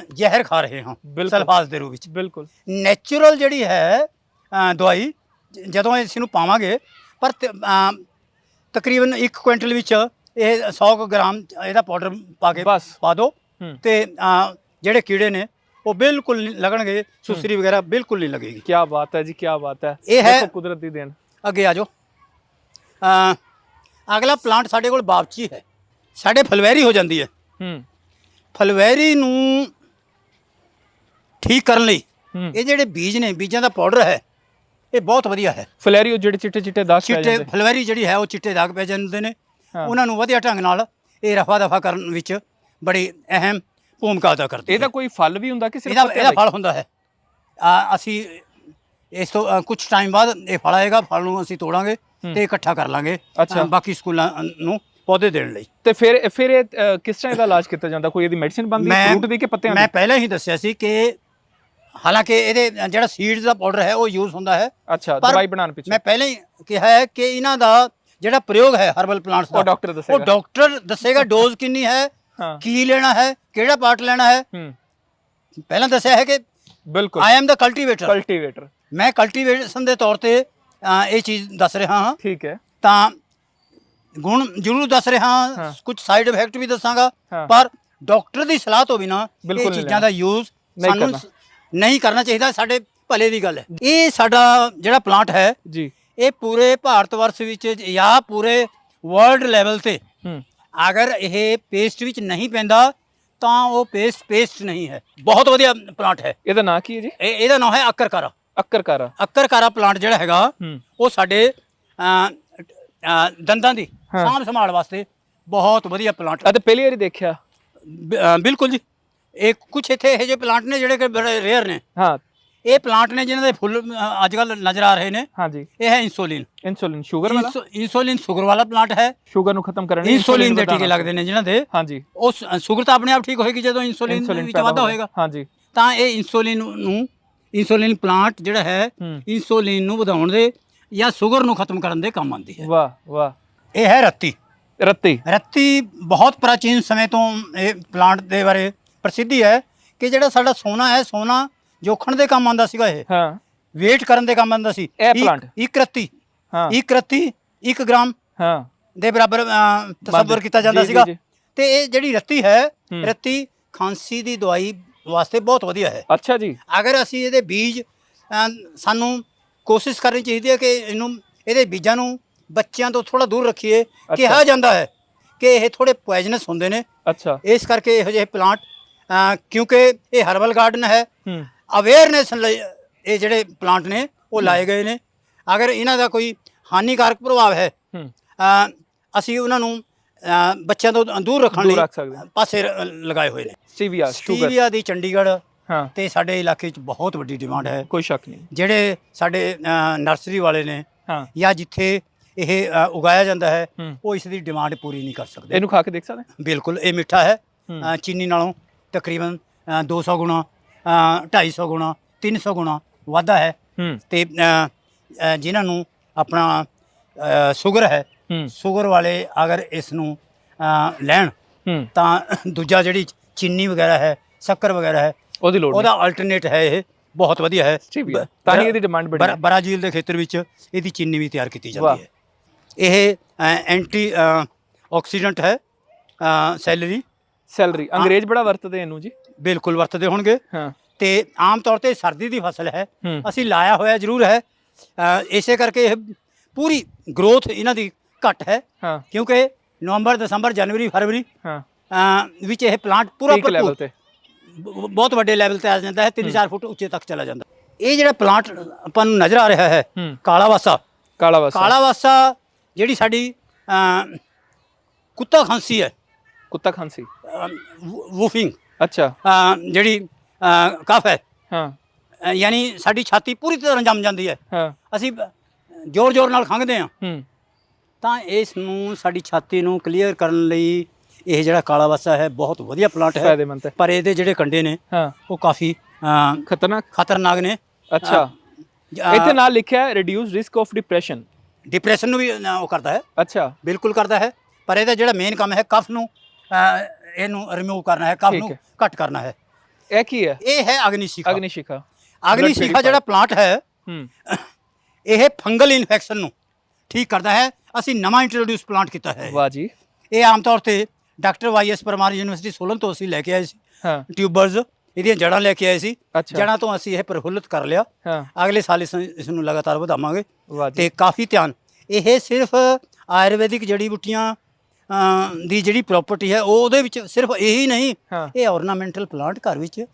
ਅ, ਜ਼ਹਿਰ ਖਾ ਰਹੇ ਹਾਂ ਬਿਲਕੁਲ। ਸਲਫਾਜ਼ ਦੇ ਰੂਪ ਵਿੱਚ। ਬਿਲਕੁਲ। ਨੈਚੁਰਲ ਜਿਹੜੀ ਹੈ ਅ, ਦਵਾਈ ਜ- ਜਦੋਂ ਇਸ ਨੂੰ ਪਾਵਾਂਗੇ ਪਰ ਤ- ਅ, ਤਕਰੀਬਨ 1 ਕੁਇੰਟਲ ਵਿੱਚ ਇਹ 100 ਕੁ ਗ੍ਰਾਮ ਇਹਦਾ ਪਾਊਡਰ ਪਾ ਕੇ ਬਸ। ਪਾ ਦਿਓ ਹੂੰ। ਤੇ ਅ, ਜਿਹੜੇ ਕੀੜੇ ਨੇ ਉਹ ਬਿਲਕੁਲ ਨਹੀਂ ਲੱਗਣਗੇ ਸੁਸਰੀ ਵਗੈਰਾ ਬਿਲਕੁਲ ਨਹੀਂ ਲੱਗੇਗੀ। ਕੀ ਬਾਤ ਹੈ ਜੀ ਕੀ ਬਾਤ ਹੈ। ਇਹ ਹੈ- ਦੇਖੋ ਕੁਦਰਤ ਦੀ ਦੇਣ। ਅੱਗੇ ਆ ਜਾਓ। ਅ, ਅਗਲਾ ਪਲਾਂਟ ਸਾਡੇ ਕੋਲ ਬਾਵਚੀ ਹੈ। ਸਾਡੇ ਫਲਵੈਰੀ ਹੋ ਜਾਂਦੀ ਹੈ। ਹੂੰ। ਫਲਵੈਰੀ ਨੂੰ ਠੀਕ ਕਰਨ ਲਈ ਇਹ ਜਿਹੜੇ ਬੀਜ ਨੇ ਬੀਜਾਂ ਦਾ ਪਾਊਡਰ ਹੈ ਇਹ ਬਹੁਤ ਵਧੀਆ ਹੈ। ਫਲੈਰੀ ਉਹ ਜਿਹੜੇ ਚਿੱਟੇ ਚਿੱਟੇ ਦਾਗ ਪੈ ਚਿੱਟੇ ਜਾਂਦੇ। ਫਲਵੈਰੀ ਜਿਹੜੀ ਹੈ ਉਹ ਚਿੱਟੇ ਦਾਗ ਪੈ ਜਾਂਦੇ ਨੇ। ਉਹਨਾਂ ਨੂੰ ਵਧੀਆ ਢੰਗ ਨਾਲ ਇਹ ਰਫਾ ਦਫਾ ਕਰਨ ਵਿੱਚ ਬੜੀ ਅਹਿਮ ਭੂਮਿਕਾ ਅਦਾ ਕਰਦੀ ਹੈ। ਇਹਦਾ ਕੋਈ ਫਲ ਵੀ ਹੁੰਦਾ ਕਿ ਸਿਰਫ ਇਹਦਾ ਇਹਦਾ ਫਲ ਹੁੰਦਾ ਹੈ। ਅਸੀਂ ਇਸ ਤੋਂ ਕੁਝ ਟਾਈਮ ਬਾਅਦ ਇਹ ਫਲ ਆਏਗਾ ਫਲ ਨੂੰ ਅਸੀਂ ਤੋੜਾਂਗੇ। ਤੇ ਇਕੱਠਾ ਕਰ ਲਾਂਗੇ ਅੱਛਾ। ਬਾਕੀ ਸਕੂਲਾਂ ਨੂੰ ਪੌਦੇ ਦੇਣ ਲਈ। ਤੇ ਫਿਰ ਫਿਰ ਇਹ ਅ, ਕਿਸ ਤਰ੍ਹਾਂ ਇਹਦਾ ਇਲਾਜ ਕੀਤਾ ਜਾਂਦਾ? ਕੋਈ ਇਹਦੀ ਮੈਡੀਸਿਨ ਬਣਦੀ? ਹੈ ਫਰੂਟ ਦੀ ਕਿ ਪੱਤਿਆਂ ਦੀ? ਮੈਂ ਪਹਿਲਾਂ ਹੀ ਦੱਸਿਆ ਸੀ ਕਿ ਹਾਲਾਂਕਿ ਇਹਦੇ ਜਿਹੜਾ ਸੀਡਸ ਦਾ ਪਾਊਡਰ ਹੈ ਉਹ ਯੂਜ਼ ਹੁੰਦਾ ਹੈ। ਅੱਛਾ ਪਰ ਦਵਾਈ ਬਣਾਉਣ ਪਿੱਛੇ। ਮੈਂ ਪਹਿਲਾਂ ਹੀ ਕਿਹਾ ਹੈ ਕਿ ਇਹਨਾਂ ਦਾ ਜਿਹੜਾ ਪ੍ਰਯੋਗ ਹੈ ਹਰਬਲ ਪਲਾਂਟਸ ਦਾ ਉਹ ਡਾਕਟਰ ਦੱਸੇਗਾ। ਉਹ ਡਾਕਟਰ ਦੱਸੇਗਾ ਡੋਜ਼ ਕਿੰਨੀ ਹੈ ਹਾਂ। ਕੀ ਲੈਣਾ ਹੈ ਕਿਹੜਾ ਪਾਰਟ ਲੈਣਾ ਹੈ। ਹੂੰ। ਪਹਿਲਾਂ ਦੱਸਿਆ ਹੈ ਕਿ ਬਿਲਕੁਲ। I M the cultivator cultivator ਮੈਂ ਕਲਟੀਵੇਸ਼ਨ ਦੇ ਤੌਰ ਤੇ ਅ, ਇਹ ਚੀਜ਼ ਦੱਸ ਰਿਹਾ ਹਾਂ। ਠੀਕ ਹੈ। ਤਾਂ ਗੁਣ ਜ਼ਰੂਰ ਦੱਸ ਰਿਹਾ ਹਾਂ। ਹਾਂ। ਕੁਝ ਸਾਈਡ ਇਫੈਕਟ ਵੀ ਦੱਸਾਂਗਾ। ਹਾਂ। ਪਰ ਡਾਕਟਰ ਦੀ ਸਲਾਹ ਤੋਂ ਬਿਨਾ ਬਿਲਕੁਲ ਇਹ ਨਹੀਂ ਚੀਜ਼ਾਂ ਦਾ ਯੂਜ਼ ਨਹੀਂ ਸਾਨੂੰ ਕਰਨਾ। ਸ- ਨਹੀਂ ਕਰਨਾ ਚਾਹੀਦਾ। ਸਾਡੇ ਭਲੇ ਦੀ ਗੱਲ ਹੈ। ਇਹ ਸਾਡਾ ਜਿਹੜਾ ਪਲਾਂਟ ਹੈ ਜੀ। ਇਹ ਪੂਰੇ ਭਾਰਤ ਵਰਸ਼ ਵਿੱਚ ਜਾਂ ਪੂਰੇ ਵਰਲਡ ਲੈਵਲ ਤੇ ਹੂੰ। ਅਗਰ ਇਹ ਪੇਸਟ ਵਿੱਚ ਨਹੀਂ ਪੈਂਦਾ ਤਾਂ ਉਹ ਪੇਸਟ ਪੇਸਟ ਨਹੀਂ ਹੈ। ਬਹੁਤ ਵਧੀਆ ਪਲਾਂਟ ਹੈ। ਇਹਦਾ ਨਾਂ ਕੀ ਹੈ ਜੀ? ਇਹ ਇਹਦਾ ਨਾਮ ਹੈ ਅੱਕਰਕਾਰਾ। ਅੱਕਰਕਾਰਾ। ਅੱਕਰਕਾਰਾ ਪਲਾਂਟ ਜਿਹੜਾ ਹੈਗਾ ਹੂੰ। ਉਹ ਸਾਡੇ ਅ, ਅ, ਦੰਦਾਂ ਦੀ ਹਾਂ। ਸਾਂਭ ਸੰਭਾਲ ਵਾਸਤੇ ਬਹੁਤ ਵਧੀਆ ਪਲਾਂਟ ਅਤੇ ਪਹਿਲੀ ਵਾਰੀ ਦੇਖਿਆ। ਬ- ਅ, ਬਿਲਕੁਲ ਜੀ। ਇਹ ਕੁਝ ਇੱਥੇ ਇਹੋ ਜਿਹੇ ਪਲਾਂਟ ਨੇ ਜਿਹੜੇ ਕਿ ਬੜੇ ਰੇਅਰ ਨੇ। ਹਾਂ। ਇਹ ਪਲਾਂਟ ਨੇ ਜਿਨ੍ਹਾਂ ਦੇ ਫੁੱਲ ਅੱਜ ਕੱਲ ਨਜ਼ਰ ਆ ਰਹੇ ਨੇ। ਹਾਂਜੀ। ਇਹ ਹੈ ਇਨਸੂਲਿਨ ਇਨਸੂਲਿਨ ਸ਼ੂਗਰ ਵਾਲਾ? ਇਨਸੂਲਿਨ ਸ਼ੂਗਰ ਵਾਲਾ ਪਲਾਂਟ ਹੈ। ਸ਼ੂਗਰ ਨੂੰ ਖਤਮ ਕਰਨ ਲਈ ਇਨਸੂਲਿਨ ਦੇ ਵਧਾਉਣਾ। ਟੀਕੇ ਲੱਗਦੇ ਨੇ ਜਿਨ੍ਹਾਂ ਦੇ। ਹਾਂਜੀ। ਉਹ ਸ਼ੂਗਰ ਤਾਂ ਆਪਣੇ ਆਪ ਠੀਕ ਹੋਏਗੀ ਜਦੋਂ ਇਨਸੂਲਿਨ ਇਨਸੂਲਿਨ ਵਿੱਚ ਪੈਦਾ ਵਾਧਾ ਹੋਏਗਾ। ਹਾਂਜੀ। ਤਾਂ ਇਹ ਇਨਸੂਲਿਨ ਨੂੰ ਇਨਸੂਲਿਨ ਪਲਾਂਟ ਜਿਹੜਾ ਹੈ ਹੂੰ। ਇਨਸੂਲਿਨ ਨੂੰ ਵਧਾਉਣ ਦੇ ਜਾਂ ਸ਼ੂਗਰ ਨੂੰ ਖਤਮ ਕਰਨ ਦੇ ਕੰਮ ਆਉਂਦੀ ਹੈ। ਵਾਹ ਵਾਹ। ਇਹ ਹੈ ਰੱਤੀ। ਰੱਤੀ? ਰੱਤੀ ਬਹੁਤ ਪ੍ਰਾਚੀਨ ਸਮੇਂ ਤੋਂ ਇਹ ਪਲਾਂਟ ਦੇ ਬਾਰੇ ਪ੍ਰਸਿੱਧੀ ਹੈ ਕਿ ਜਿਹੜਾ ਸਾਡਾ ਸੋਨਾ ਹੈ ਸੋਨਾ ਜੋਖਣ ਦੇ ਕੰਮ ਆਉਂਦਾ ਸੀਗਾ ਇਹ। ਹਾਂ। ਵੇਟ ਕਰਨ ਦੇ ਕੰਮ ਆਉਂਦਾ ਸੀ। ਇਹ ਇੱਕ- plant? ਇੱਕ ਰੱਤੀ। ਹਾਂ। ਇੱਕ ਰੱਤੀ 1 ਗ੍ਰਾਮ ਹਾਂ। ਦੇ ਬਰਾਬਰ ਅ, ਤਸੱਵਰ ਕੀਤਾ ਜਾਂਦਾ ਜੀ, ਜੀ, ਸੀਗਾ। ਜੀ। ਤੇ ਇਹ ਜਿਹੜੀ ਰੱਤੀ ਹੈ ਹੂੰ। ਰੱਤੀ ਖਾਂਸੀ ਦੀ ਦਵਾਈ ਵਾਸਤੇ ਬਹੁਤ ਵਧੀਆ ਹੈ। ਅੱਛਾ ਜੀ। ਅਗਰ ਅਸੀਂ ਇਹਦੇ ਬੀਜ ਸਾਨੂੰ ਕੋਸ਼ਿਸ਼ ਕਰਨੀ ਚਾਹੀਦੀ ਹੈ ਕਿ ਇਹਨੂੰ ਇਹਦੇ ਬੀਜਾਂ ਨੂੰ ਬੱਚਿਆਂ ਤੋਂ ਥੋੜਾ ਦੂਰ ਰੱਖੀਏ ਕਿਹਾ ਜਾਂਦਾ ਹੈ ਕਿ ਇਹ ਥੋੜੇ ਪੋਇਜ਼ਨਸ ਹੁੰਦੇ ਨੇ। ਅੱਛਾ। ਇਸ ਕਰਕੇ ਇਹੋ ਜਿਹੇ ਪਲਾਂਟ ਕਿਉਂਕਿ ਇਹ ਹਰਬਲ ਗਾਰਡਨ ਹੈ। ਹੂੰ। ਅਵੇਅਰਨੈਸ ਇਹ ਜਿਹੜੇ ਪਲਾਂਟ ਨੇ ਉਹ ਲਾਏ ਗਏ ਨੇ। ਅਗਰ ਇਹਨਾਂ ਦਾ ਕੋਈ ਹਾਨੀਕਾਰਕ ਪ੍ਰਭਾਵ ਹੈ ਅਸੀਂ ਉਹਨਾਂ ਨੂੰ ਬੱਚਿਆਂ ਤੋਂ ਦੂਰ ਰੱਖਣ ਦੂਰ ਲਈ ਰੱਖ ਸਕਦੇ ਹਾਂ। ਪਾਸੇ ਰ- ਲਗਾਏ ਹੋਏ ਨੇ। Stevia sugar. ਸਟੀਵੀਆ ਦੀ ਚੰਡੀਗੜ੍ਹ ਹਾਂ। ਤੇ ਸਾਡੇ ਇਲਾਕੇ 'ਚ ਬਹੁਤ ਵੱਡੀ ਡਿਮਾਂਡ ਹੈ। ਕੋਈ ਸ਼ੱਕ ਨਹੀਂ। ਜਿਹੜੇ ਸਾਡੇ ਅ, ਨਰਸਰੀ ਵਾਲੇ ਨੇ ਹਾਂ। ਜਾਂ ਜਿੱਥੇ ਇਹ ਅ, ਉਗਾਇਆ ਜਾਂਦਾ ਹੈ ਹੂੰ। ਉਹ ਇਸ ਦੀ ਡਿਮਾਂਡ ਪੂਰੀ ਨਹੀਂ ਕਰ ਸਕਦੇ। ਇਹਨੂੰ ਖਾ ਕੇ ਦੇਖ ਸਕਦੇ? ਹਾਂ? ਬਿਲਕੁਲ ਇਹ ਮਿੱਠਾ ਹੈ। ਹੂੰ। ਅ, ਚੀਨੀ ਨਾਲੋਂ ਤਕਰੀਬਨ ਅ, 200 ਗੁਣਾ ਅ, 250 ਗੁਣਾ 300 ਗੁਣਾ ਵਾਧਾ ਹੈ। ਹੂੰ। ਤੇ ਅ, ਅ, ਜਿਨ੍ਹਾਂ ਨੂੰ ਆਪਣਾ ਸ਼ੂਗਰ ਹੂੰ ਸ਼ੂਗਰ ਵਾਲੇ ਅਗਰ ਇਸ ਨੂੰ ਲੈਣ ਤਾਂ ਦੂਜਾ ਜਿਹੜੀ ਚੀਨੀ ਵਗੈਰਾ ਹੈ ਸ਼ੱਕਰ ਵਗੈਰਾ ਹੈ ਉਹਦੀ ਲੋੜ ਉਹਦਾ ਅਲਟਰਨੇਟ ਹੈ ਇਹ ਬਹੁਤ ਵਧੀਆ ਹੈ। ਤਾਂ ਹੀ ਇਹਦੀ demand ਬੜੀ। ਬਰਾਜ਼ੀਲ ਦੇ ਖੇਤਰ ਵਿੱਚ ਇਹਦੀ ਚੀਨੀ ਵੀ ਤਿਆਰ ਕੀਤੀ। ਜਾਂਦੀ ਹੈ। ਇਹ ਐਂਟੀ ਆਕਸੀਡੈਂਟ ਹੈ ਸੈਲਰੀ ਸੈਲਰੀ ਅੰਗਰੇਜ਼ ਬੜਾ ਵਰਤਦੇ ਇਹਨੂੰ ਜੀ। ਬਿਲਕੁਲ ਵਰਤਦੇ ਹੋਣਗੇ। ਹਾਂ। ਤੇ ਆਮ ਤੌਰ ਤੇ ਸਰਦੀ ਦੀ ਫਸਲ ਹੈ। ਅਸੀਂ ਲਾਇਆ ਹੋਇਆ ਜ਼ਰੂਰ ਹੈ। ਇਸੇ ਕਰਕੇ ਇਹ ਪੂਰੀ ਗਰੋਥ ਇਹਨਾਂ ਦੀ ਘੱਟ ਹੈ। ਹਾਂ। ਕਿਉਂਕਿ ਨਵੰਬਰ ਦਸੰਬਰ ਜਨਵਰੀ ਫਰਵਰੀ ਹਾਂ। ਵਿੱਚ ਇਹ ਪਲਾਂਟ ਪੂਰਾ ਪੀਕ ਲੈਵਲ ਤੇ। ਬ- ਬਹੁਤ ਵੱਡੇ ਲੈਵਲ ਤੇ ਆ ਜਾਂਦਾ ਹੈ 3-4 ਫੁੱਟ ਉੱਚੇ ਤੱਕ ਚਲਾ ਜਾਂਦਾ ਇਹ ਜਿਹੜਾ ਪਲਾਂਟ ਆਪਾਂ ਨੂੰ ਨਜ਼ਰ ਆ ਰਿਹਾ ਹੈ ਹੂੰ। ਕਾਲਾ ਵਾਸਾ ਕਾਲਾ ਵਸਾ ਕਾਲਾ ਵਾਸਾ ਜਿਹੜੀ ਸਾਡੀ ਕੁੱਤਾ ਖਾਂਸੀ ਹੈ। ਕੁੱਤਾ ਖਾਂਸੀ। ਵੂਫਿੰਗ ਅੱਛਾ। ਜਿਹੜੀ ਅ, ਕਫ ਹੈ। ਹਾਂ। ਅ, ਯਾਨੀ ਸਾਡੀ ਛਾਤੀ ਪੂਰੀ ਤਰ੍ਹਾਂ ਜੰਮ ਜਾਂਦੀ ਹੈ। ਹਾਂ। ਅਸੀਂ ਜ਼ੋਰ ਜ਼ੋਰ ਨਾਲ ਖੰਘਦੇ ਹਾਂ। ਹੂੰ। ਤਾਂ ਇਸ ਨੂੰ ਸਾਡੀ ਛਾਤੀ ਨੂੰ ਕਲੀਅਰ ਕਰਨ ਲਈ ਇਹ ਜਿਹੜਾ ਕਾਲਾ ਵਾਸਾ ਹੈ ਬਹੁਤ ਵਧੀਆ ਪਲਾਂਟ ਹੈ। ਫਾਇਦੇਮੰਦ ਹੈ। ਪਰ ਇਹਦੇ ਜਿਹੜੇ ਕੰਡੇ ਨੇ ਹਾਂ। ਉਹ ਕਾਫੀ ਖਤਰਨਾਕ? ਖਤਰਨਾਕ ਨੇ। ਅੱਛਾ। ਇੱਥੇ ਨਾਲ ਲਿਖਿਆ ਹੈ reduce risk of depression depression ਨੂੰ ਵੀ ਅ, ਉਹ ਕਰਦਾ ਹੈ। ਅੱਛਾ। ਬਿਲਕੁਲ ਕਰਦਾ ਹੈ। ਪਰ ਇਹਦਾ ਜਿਹੜਾ ਮੇਨ ਕੰਮ ਹੈ ਕਫ ਨੂੰ ਅ, ਇਹਨੂੰ ਰਿਮੂਵ ਕਰਨਾ ਹੈ ਕਫ ਠੀਕ ਨੂੰ ਹੈ। ਘੱਟ ਕਰਨਾ ਹੈ। ਇਹ ਕੀ ਹੈ? ਇਹ ਹੈ ਅਗਨੀਸ਼ਿਖਾ ਅਗਨੀਸ਼ਿਖਾ ਅਗਨੀਸ਼ਿਖਾ ਜਿਹੜਾ ਪਲਾਂਟ ਹੈ ਹੂੰ। ਇਹ ਫੰਗਲ ਇਨਫੈਕਸ਼ਨ ਨੂੰ ਠੀਕ ਕਰਦਾ ਹੈ। ਅਸੀਂ ਨਵਾਂ ਇੰਟਰੋਡਿਊਸ ਪਲਾਂਟ ਕੀਤਾ ਹੈ। ਵਾਹ ਜੀ। ਇਹ ਆਮ ਤੌਰ ਤੇ doctor YS Parmar university Solan ਤੋਂ ਅਸੀਂ ਲੈ ਕੇ ਆਏ ਸੀ। ਹਾਂ। ਟਿਊਬਰਸ ਇਹਦੀਆਂ ਜੜਾਂ ਲੈ ਕੇ ਆਏ ਸੀ। ਜੜਾਂ ਤੋਂ ਅਸੀਂ ਇਹ ਪ੍ਰਫੁੱਲਿਤ ਕਰ ਲਿਆ। ਹਾਂ। ਅਗਲੇ ਸਾਲ ਇਸ ਨੂੰ ਲਗਾਤਾਰ ਵਧਾਵਾਂਗੇ। ਤੇ ਕਾਫੀ ਧਿਆਨ। ਇਹ ਸਿਰਫ ਆਯੁਰਵੈਦਿਕ ਜੜੀ ਬੂਟੀਆਂ ਦੀ ਜਿਹੜੀ ਪ੍ਰਾਪਰਟੀ ਹੈ ਉਹ ਉਹਦੇ ਵਿੱਚ ਸਿਰਫ ਇਹੀ ਨਹੀਂ ਇਹ ornamental ਪਲਾਂਟ ਘਰ ਵਿੱਚ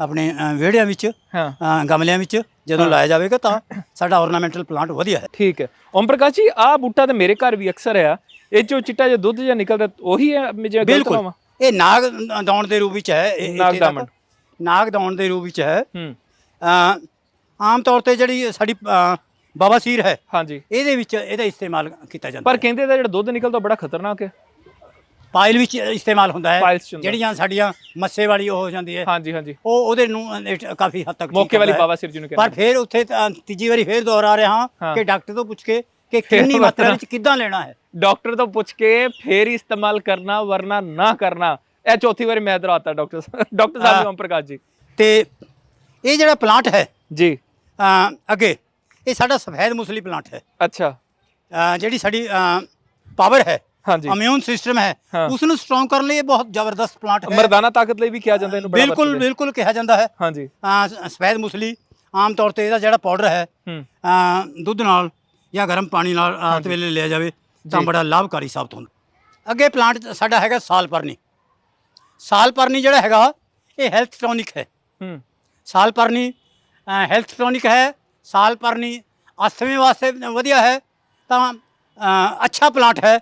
ਆਪਣੇ ਅ, ਵਿਹੜਿਆਂ ਵਿੱਚ ਹਾਂ। ਅ, ਗਮਲਿਆਂ ਵਿੱਚ ਜਦੋਂ ਲਾਇਆ ਜਾਵੇਗਾ ਤਾਂ ਸਾਡਾ ornamental ਪਲਾਂਟ ਵਧੀਆ ਹੈ। ਠੀਕ ਹੈ। ਓਮ ਪ੍ਰਕਾਸ਼ ਜੀ ਆ ਬੂਟਾ ਤੇ ਮੇਰੇ ਘਰ ਵੀ ਅਕਸਰ ਆ। ਇਹ ਚੋਂ ਚਿੱਟਾ ਜਿਹਾ ਦੁੱਧ ਜਿਹਾ ਨਿਕਲਦਾ ਉਹੀ ਹੈ ਮੈਂ ਜਿਹੜਾ ਗਲਤ ਬਿਲਕੁਲ। ਕਹਾਂ ਇਹ ਨਾਗ ਦੌਣ ਦੇ ਰੂਪ ਵਿੱਚ ਹੈ ਇਹ- ਨਾਗ। ਦਾਮਨ। ਨਾਗ ਦੌਣ ਦੇ ਰੂਪ ਵਿੱਚ ਹੈ। ਹੂੰ। ਅ, ਆਮ ਤੌਰ ਤੇ ਜਿਹੜੀ ਸਾਡੀ ਅ, ਬਵਾਸੀਰ ਹੈ ਹਾਂਜੀ। ਇਹਦੇ ਵਿੱਚ ਇਹਦਾ ਇਸਤੇਮਾਲ ਕੀਤਾ ਜਾਂਦਾ ਪਰ ਹੈ। ਕਹਿੰਦੇ ਦਾ ਜਿਹੜਾ ਦੁੱਧ ਨਿਕਲਦਾ ਉਹ ਬੜਾ ਖਤਰਨਾਕ ਹੈ। ਪਾਇਲ ਵਿੱਚ ਇਸਤੇਮਾਲ ਹੁੰਦਾ ਹੈ ਪਾਇਲਸ 'ਚ ਹੁੰਦਾ। ਜਿਹੜੀਆਂ ਸਾਡੀਆਂ ਮੱਸੇ ਵਾਲੀ ਉਹ ਹੋ ਜਾਂਦੀ ਹੈ ਹਾਂਜੀ ਹਾਂਜੀ ਉਹ ਉਹਦੇ ਨੂੰ ਇਹ ਕਾਫੀ ਹੱਦ ਤੱਕ ਠੀਕ ਮੌਕੇ ਵਾਲੀ ਹੈ। ਬਾਬਾ ਸਿਰ ਜੀ ਨੂੰ ਪਰ ਕਹਿੰਦੇ ਫਿਰ ਉੱਥੇ ਤਾਂ ਤੀਜੀ ਵਾਰੀ ਫਿਰ ਦੁਹਰਾ ਰਿਹਾ ਹਾਂ। ਹਾਂ ਕਿ ਡਾਕਟਰ ਤੋਂ ਪੁੱਛ ਕੇ ਕਿ ਫਿਰ ਕਿੰਨੀ ਮਾਤਰਾ ਵਰਤਣਾ। ਵਿੱਚ ਕਿੱਦਾਂ ਲੈਣਾ ਹੈ ਡਾਕਟਰ ਤੋਂ ਪੁੱਛ ਕੇ ਫੇਰ ਹੀ ਇਸਤੇਮਾਲ ਕਰਨਾ ਵਰਨਾ ਨਾ ਕਰਨਾ ਇਹ ਚੌਥੀ ਵਾਰੀ ਮੈਂ ਦਰਾਤਾ ਡਾਕਟਰ ਸਾਹਿਬ ਡਾਕਟਰ ਸਾਹਿਬ ਹਾਂ। ਓਮ ਪ੍ਰਕਾਸ਼ ਜੀ ਤੇ ਇਹ ਜਿਹੜਾ ਪਲਾਂਟ ਹੈ ਜੀ ਅੱਗੇ ਇਹ ਸਾਡਾ ਸਫੈਦ ਮੁਸਲੀ ਪਲਾਂਟ ਹੈ ਅੱਛਾ ਜਿਹੜੀ ਸਾਡੀ ਪਾਵਰ ਹੈ ਹਾਂਜੀ। ਇਮਿਊਨ ਸਿਸਟਮ ਹੈ। ਉਸ ਨੂੰ ਸਟਰੋਂਗ ਕਰਨ ਲਈ ਇਹ ਬਹੁਤ ਜ਼ਬਰਦਸਤ ਪਲਾਂਟ ਹੈ। ਮਰਦਾਨਾ ਤਾਕਤ ਲਈ ਵੀ ਕਿਹਾ ਜਾਂਦਾ ਇਹਨੂੰ ਬੜਾ ਬਿਲਕੁਲ। ਬਿਲਕੁਲ ਕਿਹਾ ਜਾਂਦਾ ਹੈ। ਹਾਂਜੀ। ਸਫੈਦ ਮੁਸਲੀ ਆਮ ਤੌਰ ਤੇ ਇਹਦਾ ਜਿਹੜਾ ਪਾਊਡਰ ਹੈ ਦੁੱਧ ਨਾਲ ਜਾਂ ਗਰਮ ਪਾਣੀ ਨਾਲ ਰਾਤ ਵੇਲੇ ਲਿਆ ਜਾਵੇ ਤਾਂ। ਬੜਾ ਲਾਭਕਾਰੀ ਸਾਬਤ ਹੁੰਦਾ। ਅੱਗੇ ਪਲਾਂਟ ਸਾਡਾ ਹੈਗਾ ਸਾਲਪਰਨੀ ਸਾਲਪਰਨੀ ਜਿਹੜਾ ਹੈਗਾ ਇਹ ਹੈਲਥ ਟੌਨਿਕ ਹੈ। ਹੂੰ। ਸਾਲਪਰਨੀ ਹੈਲਥ ਟੌਨਿਕ ਹੈ। ਸਾਲਪਰਨੀ ਅਸਥਮੇ ਵਾਸਤੇ ਵਧੀਆ ਹੈ। ਤਾਂ ਅੱਛਾ ਪਲਾਂਟ ਹੈ।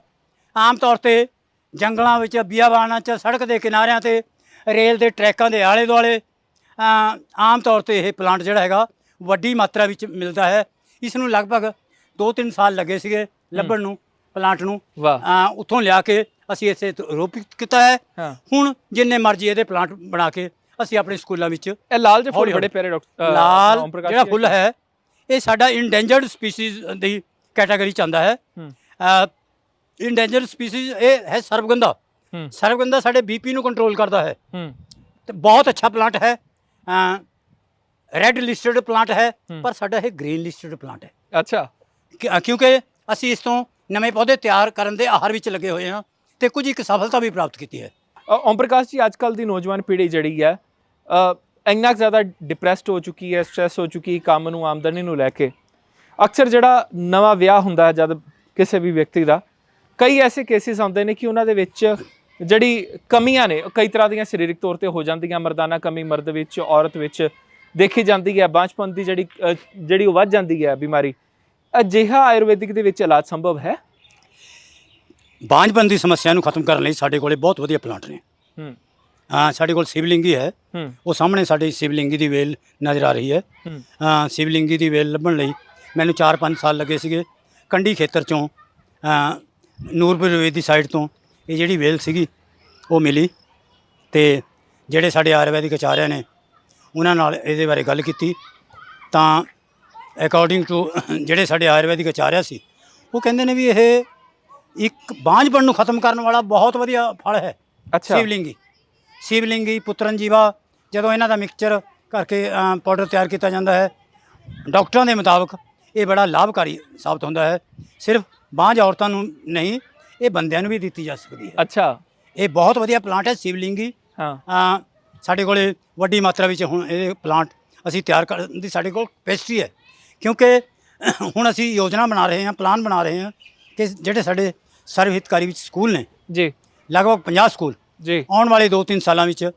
ਆਮ ਤੌਰ ਤੇ ਜੰਗਲਾਂ ਵਿੱਚ ਬਿਆਬਾਨਾਂ 'ਚ ਸੜਕ ਦੇ ਕਿਨਾਰਿਆਂ ਤੇ ਰੇਲ ਦੇ ਟਰੈਕਾਂ ਦੇ ਆਲੇ ਦੁਆਲੇ ਆਮ ਤੌਰ ਤੇ ਇਹ ਪਲਾਂਟ ਜਿਹੜਾ ਹੈਗਾ ਵੱਡੀ ਮਾਤਰਾ ਵਿੱਚ ਮਿਲਦਾ ਹੈ। ਇਸ ਨੂੰ ਲਗਭਗ 2-3 ਸਾਲ ਲੱਗੇ ਸੀਗੇ ਲੱਭਣ ਨੂੰ ਪਲਾਂਟ ਨੂੰ। ਵਾਹ। ਉੱਥੋਂ ਲਿਆ ਕੇ ਅਸੀਂ ਇਸੇ ਰੋਪਿਤ ਕੀਤਾ ਹੈ। ਹੁਣ ਜਿੰਨੇ ਮਰਜ਼ੀ ਇਹਦੇ ਪਲਾਂਟ ਬਣਾ ਕੇ ਅਸੀਂ ਆਪਣੇ ਸਕੂਲਾਂ ਵਿੱਚ ਇਹ ਲਾਲ ਜਿਹੇ ਫੁੱਲ ਬੜੇ। ਪਿਆਰੇ ਡਾਕਟਰ ਲਾਲ ਜਿਹੜਾ। ਫੁੱਲ ਹੈ ਇਹ ਸਾਡਾ ਇੰਡੇਂਜਰਡ ਸਪੀਸੀਜ਼ ਦੀ ਕੈਟਾਗਰੀ ਚ ਆਉਂਦਾ ਹੈ। ਹੂੰ। ਇੰਡੇਂਜਰਡ ਸਪੀਸੀਜ਼ ਇਹ ਹੈ ਸਰਬਗੰਧਾ। ਹੂੰ। ਸਰਬਗੰਧਾ ਸਾਡੇ ਬੀਪੀ ਨੂੰ ਕੰਟਰੋਲ ਕਰਦਾ ਹੈ। ਹੂੰ। ਤੇ ਬਹੁਤ ਅੱਛਾ ਪਲਾਂਟ ਹੈ। ਰੈੱਡ ਲਿਸਟਡ ਪਲਾਂਟ ਹੈ। ਪਰ ਸਾਡਾ ਇਹ ਗ੍ਰੀਨ ਲਿਸਟਡ ਪਲਾਂਟ ਹੈ। ਅੱਛਾ। ਕਿਉਂਕਿ ਅਸੀਂ ਇਸ ਤੋਂ ਨਵੇਂ ਪੌਦੇ ਤਿਆਰ ਕਰਨ ਦੇ ਆਹਾਰ ਵਿੱਚ ਲੱਗੇ ਹੋਏ ਹਾਂ ਤੇ ਕੁਝ ਇੱਕ ਸਫਲਤਾ ਵੀ ਪ੍ਰਾਪਤ ਕੀਤੀ ਹੈ। ਓਮ ਪ੍ਰਕਾਸ਼ ਜੀ ਅੱਜ ਕੱਲ ਦੀ ਨੌਜਵਾਨ ਪੀੜ੍ਹੀ ਜਿਹੜੀ ਹੈ ਇੰਨਾ ਜ਼ਿਆਦਾ ਡਿਪਰੈਸਡ ਹੋ ਚੁੱਕੀ ਹੈ ਸਟ੍ਰੈਸ ਹੋ ਚੁੱਕੀ ਹੈ ਕੰਮ ਨੂੰ ਆਮਦਨੀ ਨੂੰ ਲੈ ਕੇ। ਅਕਸਰ ਜਿਹੜਾ ਨਵਾਂ ਵਿਆਹ ਹੁੰਦਾ ਹੈ ਜਦ ਕਿਸੇ ਵੀ ਵਿਅਕਤੀ ਦਾ ਕਈ ਐਸੇ ਕੇਸਿਸ ਆਉਂਦੇ ਨੇ ਕਿ ਉਹਨਾਂ ਦੇ ਵਿੱਚ ਜਿਹੜੀ ਕਮੀਆਂ ਨੇ ਉਹ ਕਈ ਤਰ੍ਹਾਂ ਦੀਆਂ ਸਰੀਰਕ ਤੌਰ ਤੇ ਹੋ ਜਾਂਦੀਆਂ ਮਰਦਾਨਾ ਕਮੀ ਮਰਦ ਵਿੱਚ ਔਰਤ ਵਿੱਚ ਦੇਖੀ ਜਾਂਦੀ ਹੈ ਬਾਂਝਪਨ ਦੀ ਜਿਹੜੀ ਜਿਹੜੀ ਉਹ ਵੱਧ ਜਾਂਦੀ ਹੈ ਬਿਮਾਰੀ। ਅਜਿਹਾ ਆਯੁਰਵੈਦਿਕ ਦੇ ਵਿੱਚ ਇਲਾਜ ਸੰਭਵ ਹੈ? ਬਾਂਝਪਨ ਦੀ ਸਮੱਸਿਆ ਨੂੰ ਖਤਮ ਕਰਨ ਲਈ ਸਾਡੇ ਕੋਲੇ ਬਹੁਤ ਵਧੀਆ ਪਲਾਂਟ ਨੇ। ਹੂੰ। ਹਾਂ ਸਾਡੇ ਕੋਲ ਸਿਵਲਿੰਗੀ ਹੈ। ਉਹ ਸਾਹਮਣੇ ਸਾਡੀ ਸਿਵਲਿੰਗੀ ਦੀ ਵੇਲ ਨਜ਼ਰ ਆ ਰਹੀ ਹੈ। ਹੂੰ। ਸਿਵਲਿੰਗੀ ਦੀ ਵੇਲ ਲੱਭਣ ਲਈ ਮੈਨੂੰ 4-5 ਸਾਲ ਲੱਗੇ ਸੀਗੇ। ਕੰਢੀ ਖੇਤਰ ਚੋਂ ਨੂਰਪੁਰ ਵੇਦ ਦੀ ਸਾਈਡ ਤੋਂ ਇਹ ਜਿਹੜੀ ਵੇਲ ਸੀਗੀ ਉਹ ਮਿਲੀ ਤੇ ਜਿਹੜੇ ਸਾਡੇ ਆਯੁਰਵੈਦਿਕ ਆਚਾਰਿਆ ਨੇ ਉਹਨਾਂ ਨਾਲ ਇਹਦੇ ਬਾਰੇ ਗੱਲ ਕੀਤੀ। ਤਾਂ ਅਕੋਰਡਿੰਗ ਟੂ ਜਿਹੜੇ ਸਾਡੇ ਆਯੁਰਵੈਦਿਕ ਆਚਾਰਿਆ ਸੀ ਉਹ ਕਹਿੰਦੇ ਨੇ ਵੀ ਇਹ ਇੱਕ ਬਾਂਝਪਣ ਨੂੰ ਖਤਮ ਕਰਨ ਵਾਲਾ ਬਹੁਤ ਵਧੀਆ ਫਲ ਹੈ ਅੱਛਾ। ਸ਼ਿਵਲਿੰਗੀ। ਸ਼ਿਵਲਿੰਗੀ ਪੁੱਤਰਨ ਜੀਵਾ ਜਦੋਂ ਇਹਨਾਂ ਦਾ ਮਿਕਸਚਰ ਕਰਕੇ ਪਾਊਡਰ ਤਿਆਰ ਕੀਤਾ ਜਾਂਦਾ ਹੈ ਡਾਕਟਰਾਂ ਦੇ ਮੁਤਾਬਕ ਇਹ ਬੜਾ ਲਾਭਕਾਰੀ ਸਾਬਤ ਹੁੰਦਾ ਹੈ। ਸਿਰਫ ਬਾਂਝ ਔਰਤਾਂ ਨੂੰ ਨਹੀਂ ਇਹ ਬੰਦਿਆਂ ਨੂੰ ਵੀ ਦਿੱਤੀ ਜਾ ਸਕਦੀ ਹੈ। ਅੱਛਾ। ਇਹ ਬਹੁਤ ਵਧੀਆ ਪਲਾਂਟ ਹੈ ਸ਼ਿਵਲਿੰਗੀ। ਹਾਂ। ਸਾਡੇ ਕੋਲੇ ਵੱਡੀ ਮਾਤਰਾ ਵਿੱਚ ਹੁਣ ਇਹ ਪਲਾਂਟ ਅਸੀਂ ਤਿਆਰ ਕਰਨ ਦੀ ਸਾਡੇ ਕੋਲ ਪੈਸਟਰੀ ਹੈ। ਕਿਉਂਕਿ ਹੁਣ ਅਸੀਂ ਯੋਜਨਾ ਬਣਾ ਰਹੇ ਹਾਂ ਪਲਾਨ ਬਣਾ ਰਹੇ ਹਾਂ ਕਿ ਜਿਹੜੇ ਸਾਡੇ ਸਰਵ ਹਿਤਕਾਰੀ ਵਿੱਚ ਸਕੂਲ ਨੇ ਜੀ। ਲਗਭਗ 50 ਸਕੂਲ ਜੀ। ਆਉਣ ਵਾਲੇ 2-3 ਸਾਲਾਂ ਵਿੱਚ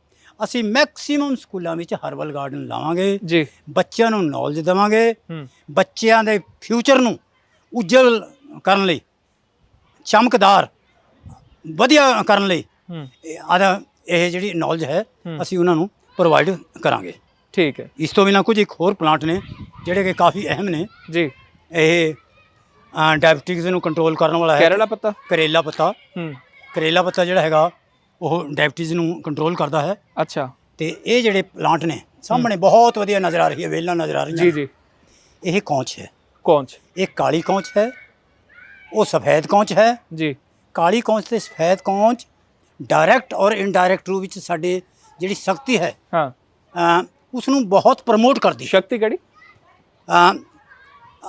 ਅਸੀਂ ਮੈਕਸਿਮਮ ਸਕੂਲਾਂ ਵਿੱਚ ਹਰਬਲ ਗਾਰਡਨ ਲਾਵਾਂਗੇ ਜੀ। ਬੱਚਿਆਂ ਨੂੰ ਨੌਲੇਜ ਦੇਵਾਂਗੇ ਬੱਚਿਆਂ ਦੇ ਫਿਊਚਰ ਨੂੰ ਉਜਵਲ ਕਰਨ ਲਈ। ਚਮਕਦਾਰ। ਵਧੀਆ ਕਰਨ ਲਈ। ਹੂੰ। ਇਹ ਆਦਾ ਇਹ ਜਿਹੜੀ ਨੌਲੇਜ ਹੈ। ਅਸੀਂ ਉਹਨਾਂ ਨੂੰ ਪ੍ਰੋਵਾਈਡ ਕਰਾਂਗੇ। ਠੀਕ ਹੈ। ਇਸ ਤੋਂ ਬਿਨਾਂ ਕੁਝ ਇੱਕ ਹੋਰ ਪਲਾਂਟ ਨੇ ਜਿਹੜੇ ਕਿ ਕਾਫੀ ਅਹਿਮ ਨੇ। ਜੀ। ਇਹ ਡਾਇਬਟਿਕਸ ਨੂੰ ਕੰਟਰੋਲ ਕਰਨ ਵਾਲਾ ਹੈ। ਕੇਰਲਾ ਪੱਤਾ। ਕਰੇਲਾ ਪੱਤਾ। ਹੂੰ। ਕਰੇਲਾ ਪੱਤਾ ਜਿਹੜਾ ਹੈਗਾ ਉਹ ਡਾਇਬਟੀਜ਼ ਨੂੰ ਕੰਟਰੋਲ ਕਰਦਾ ਹੈ। ਅੱਛਾ। ਤੇ ਇਹ ਜਿਹੜੇ ਪਲਾਂਟ ਨੇ ਸਾਹਮਣੇ ਬਹੁਤ ਵਧੀਆ ਨਜ਼ਰ ਆ ਰਹੀ ਹੈ ਵੇਲਾਂ ਨਜ਼ਰ ਆ ਰਹੀਆਂ। ਜੀ ਜੀ। ਇਹ ਕੌਂਚ ਹੈ। ਕੌਣ ਚ ਇਹ ਕਾਲੀ ਕੌਂਚ ਹੈ। ਉਹ ਸਫੈਦ ਕੌਂਚ ਹੈ। ਜੀ। ਕਾਲੀ ਕੌਂਚ ਤੇ ਸਫੈਦ ਕੌਂਚ ਡਾਇਰੈਕਟ ਔਰ ਇਨਡਾਇਰੈਕਟ ਰੂਪ ਵਿੱਚ ਸਾਡੇ ਜਿਹੜੀ ਸ਼ਕਤੀ ਹੈ ਹਾਂ। ਉਸ ਨੂੰ ਬਹੁਤ ਪ੍ਰਮੋਟ ਕਰਦੀ ਸ਼ਕਤੀ ਕਿਹੜੀ?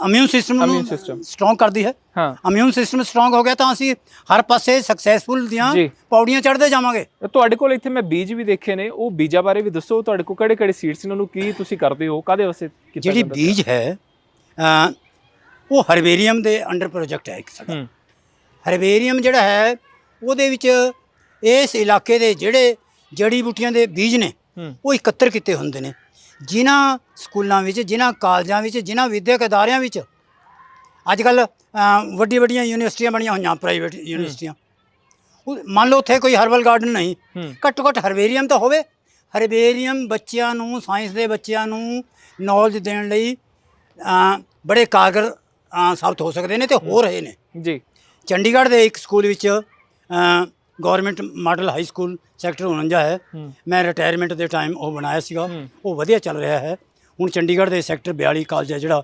ਇਮਿਊਨ ਸਿਸਟਮ ਨੂੰ। ਸਟਰੋਂਗ ਕਰਦੀ ਹੈ। ਹਾਂ। ਇਮਿਊਨ ਸਿਸਟਮ ਸਟਰੋਂਗ ਹੋ ਗਿਆ ਤਾਂ ਅਸੀਂ ਹਰ ਪਾਸੇ ਸਕਸੈਸਫੁਲ ਦੀਆਂ। ਪੌੜੀਆਂ ਚੜ੍ਹਦੇ ਜਾਵਾਂਗੇ। ਤੁਹਾਡੇ ਕੋਲ ਇੱਥੇ ਮੈਂ ਬੀਜ ਵੀ ਦੇਖੇ ਨੇ ਉਹ ਬੀਜਾਂ ਬਾਰੇ ਵੀ ਦੱਸੋ ਤੁਹਾਡੇ ਕੋਲ ਕਿਹੜੇ ਕਿਹੜੇ ਸੀਡਸ ਨੇ ਉਹਨੂੰ ਕੀ ਤੁਸੀਂ ਕਰਦੇ ਹੋ ਕਾਦੇ ਵਾਸਤੇ ਜਿਹੜੀ? ਬੀਜ ਹੈ ਉਹ ਹਰਬੇਰੀਅਮ ਦੇ ਅੰਡਰ ਪ੍ਰੋਜੈਕਟ ਹੈ ਇੱਕ ਸਾਡਾ। ਹਰਬੇਰੀਅਮ ਜਿਹੜਾ ਹੈ ਉਹਦੇ ਵਿੱਚ ਇਸ ਇਲਾਕੇ ਦੇ ਜਿਹੜੇ ਜੜੀ ਬੂਟੀਆਂ ਦੇ ਬੀਜ ਨੇ ਉਹ ਇਕੱਤਰ ਕੀਤੇ ਹੁੰਦੇ ਨੇ। ਜਿਨ੍ਹਾਂ ਸਕੂਲਾਂ ਵਿੱਚ ਜਿਨ੍ਹਾਂ ਕਾਲਜਾਂ ਵਿੱਚ ਜਿਨ੍ਹਾਂ ਵਿਦਿਅਕ ਅਦਾਰਿਆਂ ਵਿੱਚ ਅੱਜ ਕੱਲ ਵੱਡੀ ਵੱਡੀਆਂ ਯੂਨੀਵਰਸਿਟੀਆਂ ਬਣੀਆਂ ਹੋਈਆਂ ਪ੍ਰਾਈਵੇਟ ਯੂਨੀਵਰਸਿਟੀਆਂ। ਉਹ ਮੰਨ ਲਓ ਉੱਥੇ ਕੋਈ ਹਰਬਲ ਗਾਰਡਨ ਨਹੀਂ। ਘੱਟੋ ਘੱਟ ਹਰਬੇਰੀਅਮ ਤਾਂ ਹੋਵੇ। ਹਰਬੇਰੀਅਮ ਬੱਚਿਆਂ ਨੂੰ ਸਾਇੰਸ ਦੇ ਬੱਚਿਆਂ ਨੂੰ ਨੌਲੇਜ ਦੇਣ ਲਈ ਬੜੇ ਕਾਰਗਰ ਅ, ਸਾਬਤ ਹੋ ਸਕਦੇ ਨੇ ਤੇ ਹੋ। ਰਹੇ ਨੇ। ਜੀ। ਚੰਡੀਗੜ੍ਹ ਦੇ ਇੱਕ ਸਕੂਲ ਵਿੱਚ government model high school sector 49 ਹੈ। ਹੂੰ। ਮੈਂ ਰਿਟਾਇਰਮੈਂਟ ਦੇ ਟਾਈਮ ਉਹ ਬਣਾਇਆ ਸੀਗਾ। ਹੂੰ। ਉਹ ਵਧੀਆ ਚੱਲ ਰਿਹਾ ਹੈ। ਹੁਣ ਚੰਡੀਗੜ੍ਹ ਦੇ ਸੈਕਟਰ 42 ਕਾਲਜ ਹੈ ਜਿਹੜਾ।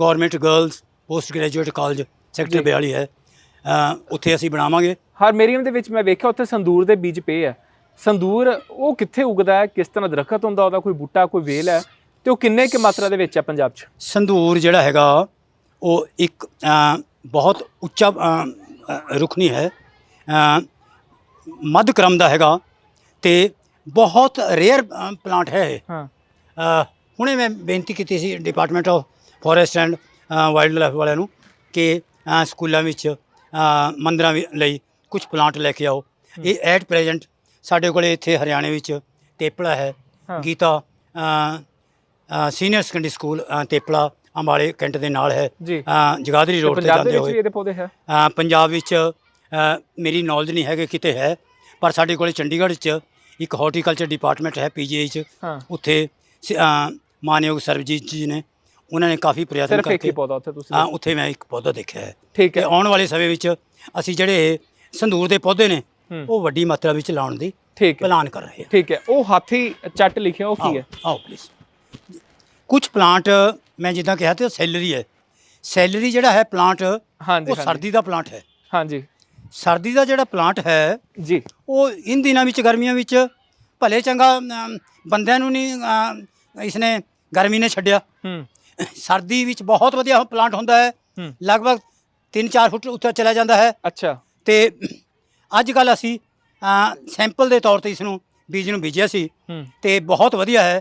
Government girls post graduate college sector 42 ਹੈ। ਅ, ਉੱਥੇ ਅਸੀਂ ਬਣਾਵਾਂਗੇ। ਹਾਰਮੇਰੀਅਮ ਦੇ ਵਿੱਚ ਮੈਂ ਵੇਖਿਆ ਉੱਥੇ ਸੰਦੂਰ ਦੇ ਬੀਜ ਪਏ ਆ। ਸੰਦੂਰ ਉਹ ਕਿੱਥੇ ਉਗਦਾ ਹੈ? ਕਿਸ ਤਰ੍ਹਾਂ ਦਰਖਤ ਹੁੰਦਾ? ਉਹਦਾ ਕੋਈ ਬੂਟਾ ਕੋਈ ਵੇਲ ਹੈ? ਤੇ ਉਹ ਕਿੰਨੇ ਕਿ ਮਾਤਰਾ ਦੇ ਵਿੱਚ ਹੈ ਪੰਜਾਬ 'ਚ? ਸੰਧੂਰ ਜਿਹੜਾ ਹੈਗਾ ਉਹ ਇੱਕ ਬਹੁਤ ਉੱਚਾ ਅ, ਅ, ਰੁੱਖ ਨਹੀਂ ਹੈ। ਮੱਧ ਕ੍ਰਮ ਦਾ ਹੈਗਾ ਤੇ ਬਹੁਤ ਰੇਅਰ ਪਲਾਂਟ ਹੈ ਇਹ। ਹਾਂ। ਅ, ਹੁਣੇ ਮੈਂ ਬੇਨਤੀ ਕੀਤੀ ਸੀ department of forest and wildlife ਵਾਲਿਆਂ ਨੂੰ ਕਿ ਅ, ਸਕੂਲਾਂ ਵਿੱਚ ਅ, ਮੰਦਰਾਂ ਵੀ- ਲਈ ਕੁਝ ਪਲਾਂਟ ਲੈ ਕੇ ਆਓ। ਇਹ ਐਟ ਪ੍ਰੈਜ਼ੈਂਟ ਸਾਡੇ ਕੋਲੇ ਇੱਥੇ ਹਰਿਆਣੇ ਵਿੱਚ ਤੇਪਲਾ ਹੈ ਹਾਂ। ਗੀਤਾ ਸੀਨੀਅਰ ਸੈਕੰਡਰੀ ਸਕੂਲ ਅ, ਤੇਪਲਾ ਅੰਬਾਲੇ ਕੈਂਟ ਦੇ ਨਾਲ ਹੈ। ਜੀ। ਅ, ਜਗਾਦਰੀ ਰੋਡ ਤੇ ਪੰਜਾਬ ਦੇ ਜਾਂਦੇ ਵਿੱਚ ਵੀ ਹੋਏ। ਇਹਦੇ ਪੌਦੇ ਹੈ? ਅ, ਪੰਜਾਬ ਵਿੱਚ ਅ, ਮੇਰੀ ਨੌਲੇਜ ਨਹੀਂ ਹੈਗੇ ਕਿਤੇ ਹੈ ਪਰ ਸਾਡੇ ਕੋਲੇ ਚੰਡੀਗੜ੍ਹ 'ਚ ਇੱਕ ਹਾਰਟੀਕਲਚਰ ਡਿਪਾਰਟਮੈਂਟ ਹੈ ਪੀਜੀਆਈ 'ਚ। ਹਾਂ। ਉੱਥੇ ਸ- ਅ, ਮਾਨਯੋਗ ਸਰਬਜੀਤ ਜੀ ਨੇ ਉਹਨਾਂ ਨੇ ਕਾਫੀ ਪ੍ਰਯਤਨ ਸਿਰਫ ਇੱਕ ਹੀ ਕਰਕੇ ਪੌਦਾ ਉੱਥੇ ਤੁਸੀਂ ਹਾਂ ਉੱਥੇ ਮੈਂ ਇੱਕ ਪੌਦਾ ਦੇਖਿਆ ਹੈ। ਠੀਕ ਤੇ ਹੈ ਆਉਣ ਵਾਲੇ ਸਮੇਂ ਵਿੱਚ ਅਸੀਂ ਜਿਹੜੇ ਇਹ ਸੰਦੂਰ ਦੇ ਪੌਦੇ ਨੇ ਹੂੰ। ਉਹ ਵੱਡੀ ਮਾਤਰਾ ਵਿੱਚ ਲਾਉਣ ਦੀ ਠੀਕ ਹੈ। ਪਲਾਨ ਕਰ ਰਹੇ ਹਾਂ। ਠੀਕ ਹੈ। ਉਹ ਹਾਥੀ ਚੱਟ ਲਿਖਿਆ ਉਹ ਕੀ ਹੈ? ਆਓ ਪਲੀਜ਼ ਕੁਝ ਪਲਾਂਟ ਮੈਂ ਜਿੱਦਾਂ ਕਿਹਾ ਤੇ ਸੈਲਰੀ ਹੈ। ਸੈਲਰੀ ਜਿਹੜਾ ਹੈ ਪਲਾਂਟ ਹਾਂਜੀ ਉਹ ਹਾਂਜੀ। ਸਰਦੀ ਦਾ ਪਲਾਂਟ ਹੈ। ਹਾਂਜੀ। ਸਰਦੀ ਦਾ ਜਿਹੜਾ ਪਲਾਂਟ ਹੈ ਜੀ। ਉਹ ਇਨ ਦਿਨਾਂ ਵਿੱਚ ਗਰਮੀਆਂ ਵਿੱਚ ਭਲੇ ਚੰਗਾ ਅਮ, ਬੰਦਿਆਂ ਨੂੰ ਨਹੀਂ ਅਮ, ਇਸਨੇ ਗਰਮੀ ਨੇ ਛੱਡਿਆ। ਹੂੰ। ਸਰਦੀ ਵਿੱਚ ਬਹੁਤ ਵਧੀਆ ਪਲਾਂਟ ਹੁੰਦਾ ਹੈ। ਹੂੰ। ਲਗਭਗ 3-4 ਫੁੱਟ ਉੱਤੇ ਚਲਾ ਜਾਂਦਾ ਹੈ। ਅੱਛਾ। ਤੇ ਅੱਜ ਕੱਲ ਅਸੀਂ ਸੈਂਪਲ ਦੇ ਤੌਰ ਤੇ ਇਸ ਨੂੰ ਬੀਜ ਨੂੰ ਬੀਜਿਆ ਸੀ। ਹੂੰ। ਤੇ ਬਹੁਤ ਵਧੀਆ ਹੈ।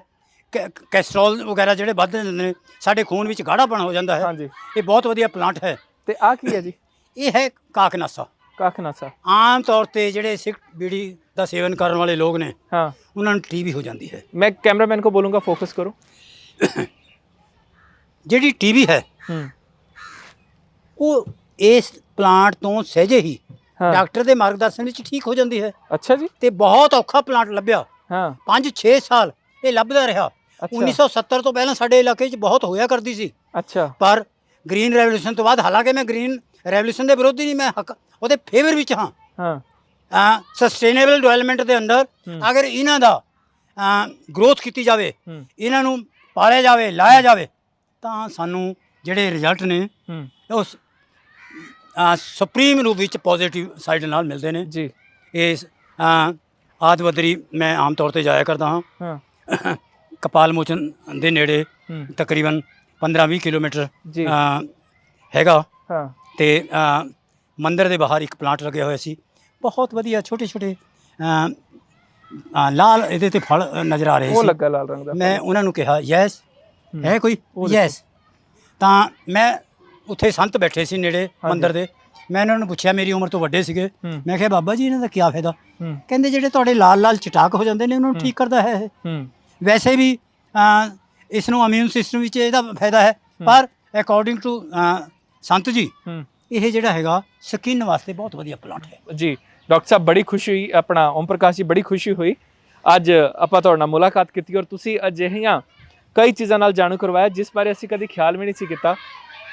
ਕੈ- ਕੈਸਟਰੋਲ ਵਗੈਰਾ ਜਿਹੜੇ ਵੱਧ ਜਾਂਦੇ ਨੇ ਸਾਡੇ ਖੂਨ ਵਿੱਚ ਗਾੜਾਪਣ ਹੋ ਜਾਂਦਾ ਹੈ ਹਾਂਜੀ ਇਹ ਬਹੁਤ ਵਧੀਆ ਪਲਾਂਟ ਹੈ ਤੇ ਆ ਕੀ ਹੈ ਜੀ ਇਹ ਹੈ ਕਾਕਨਾਸਾ ਕਾਖਨਾਸਾ ਆਮ ਤੌਰ ਤੇ ਜਿਹੜੇ ਸਿਗਰਟ ਬੀੜੀ ਦਾ ਸੇਵਨ ਕਰਨ ਵਾਲੇ ਲੋਕ ਨੇ ਹਾਂ ਉਹਨਾਂ ਨੂੰ ਟੀਵੀ ਹੋ ਜਾਂਦੀ ਹੈ मैं कैमरामैन को बोलूंगा फोकस करो ਜਿਹੜੀ ਟੀਵੀ ਹੈ हम्म ਉਹ ਇਸ ਪਲਾਂਟ ਤੋਂ ਸਹਿਜੇ ਹੀ ਹਾਂ। ਡਾਕਟਰ ਦੇ ਮਾਰਗਦਰਸ਼ਨ ਵਿੱਚ ਠੀਕ ਹੋ ਜਾਂਦੀ ਹੈ अच्छा जी ਤੇ ਬਹੁਤ ਔਖਾ ਪਲਾਂਟ ਲੱਭਿਆ हाँ 5-6 ਸਾਲ ਇਹ ਲੱਭਦਾ ਰਿਹਾ। ਅੱਛਾ। 1970 ਤੋਂ ਪਹਿਲਾਂ ਸਾਡੇ ਇਲਾਕੇ 'ਚ ਬਹੁਤ ਹੋਇਆ ਕਰਦੀ ਸੀ। ਅੱਛਾ। ਪਰ ਗ੍ਰੀਨ ਰੈਵੋਲੂਸ਼ਨ ਤੋਂ ਬਾਅਦ ਹਾਲਾਂਕਿ ਮੈਂ ਗ੍ਰੀਨ ਰੈਵੋਲੂਸ਼ਨ ਦੇ ਵਿਰੋਧੀ ਨਹੀਂ ਮੈਂ ਹੱਕ ਉਹਦੇ ਫੇਵਰ ਵਿੱਚ ਹਾਂ। ਹਾਂ। ਸਸਟੇਨੇਬਲ ਡਿਵੈਲਪਮੈਂਟ ਦੇ ਅੰਦਰ ਅਗਰ ਇਹਨਾਂ ਦਾ ਗਰੋਥ ਕੀਤੀ ਜਾਵੇ ਇਹਨਾਂ ਨੂੰ ਪਾਲਿਆ ਜਾਵੇ ਲਾਇਆ ਜਾਵੇ ਤਾਂ ਸਾਨੂੰ ਜਿਹੜੇ ਰਿਜ਼ਲਟ ਨੇ ਹੂੰ। ਉਸ ਸੁਪਰੀਮ ਰੂਪ ਵਿੱਚ ਪੋਜ਼ਿਟਿਵ ਸਾਈਡ ਨਾਲ ਮਿਲਦੇ ਨੇ। ਜੀ। ਇਸ ਆਦਵਦਰੀ ਮੈਂ ਆਮ ਤੌਰ ਤੇ ਜਾਇਆ ਕਰਦਾ ਹਾਂ। ਕਪਾਲ ਮੋਚਨ ਦੇ ਨੇੜੇ ਤਕਰੀਬਨ 15-20 ਕਿਲੋਮੀਟਰ ਹੈਗਾ। ਹਾਂ। ਤੇ ਅ, ਦੇ ਬਾਹਰ ਇੱਕ ਪਲਾਂਟ ਲੱਗਿਆ ਹੋਇਆ ਸੀ। ਬਹੁਤ ਵਧੀਆ ਛੋਟੇ ਛੋਟੇ ਲਾਲ ਇਹਦੇ ਤੇ ਫਲ ਨਜ਼ਰ ਆ ਰਹੇ ਸੀ। ਮੈਂ ਉਹਨਾਂ ਨੂੰ ਕਿਹਾ ਯੈਸ ਹੈ। ਕੋਈ? ਯੈਸ ਤਾਂ ਮੈਂ ਉੱਥੇ ਸੰਤ ਬੈਠੇ ਸੀ ਨੇੜੇ ਮੰਦਰ ਦੇ। ਮੈਂ ਇਹਨਾਂ ਨੂੰ ਪੁੱਛਿਆ ਮੇਰੀ ਉਮਰ ਤੋਂ ਵੱਡੇ ਸੀਗੇ? ਮੈਂ ਕਿਹਾ ਬਾਬਾ ਜੀ ਇਹਨਾਂ ਦਾ ਕੀ ਫਾਇਦਾ? ਕਹਿੰਦੇ ਜਿਹੜੇ ਤੁਹਾਡੇ ਲਾਲ ਲਾਲ ਚਟਾਕ ਹੋ ਜਾਂਦੇ ਨੇ ਉਹਨਾਂ ਨੂੰ ਠੀਕ ਕਰਦਾ ਹੈ ਇਹ? ਵੈਸੇ ਵੀ ਇਸ ਨੂੰ ਇਮਿਊਨ ਸਿਸਟਮ ਵਿੱਚ ਇਹਦਾ ਫਾਇਦਾ ਹੈ। ਪਰ ਅਕੋਰਡਿੰਗ ਟੂ ਸੰਤ ਜੀ ਇਹ ਜਿਹੜਾ ਹੈਗਾ ਸਕਿਨ ਵਾਸਤੇ ਬਹੁਤ ਵਧੀਆ ਪਲਾਂਟ ਹੈ। ਜੀ ਡਾਕਟਰ ਸਾਹਿਬ ਬੜੀ ਖੁਸ਼ੀ ਹੋਈ ਆਪਣਾ ਓਮ ਪ੍ਰਕਾਸ਼ ਜੀ ਬੜੀ ਖੁਸ਼ੀ ਹੋਈ। ਅੱਜ ਆਪਾਂ ਤੁਹਾਡੇ ਨਾਲ ਮੁਲਾਕਾਤ ਕੀਤੀ ਔਰ ਤੁਸੀਂ ਅਜਿਹੀਆਂ ਕਈ ਚੀਜ਼ਾਂ ਨਾਲ ਜਾਣੂ ਕਰਵਾਇਆ ਜਿਸ ਬਾਰੇ ਅਸੀਂ ਕਦੇ ਖਿਆਲ ਵੀ ਨਹੀਂ ਸੀ ਕੀਤਾ।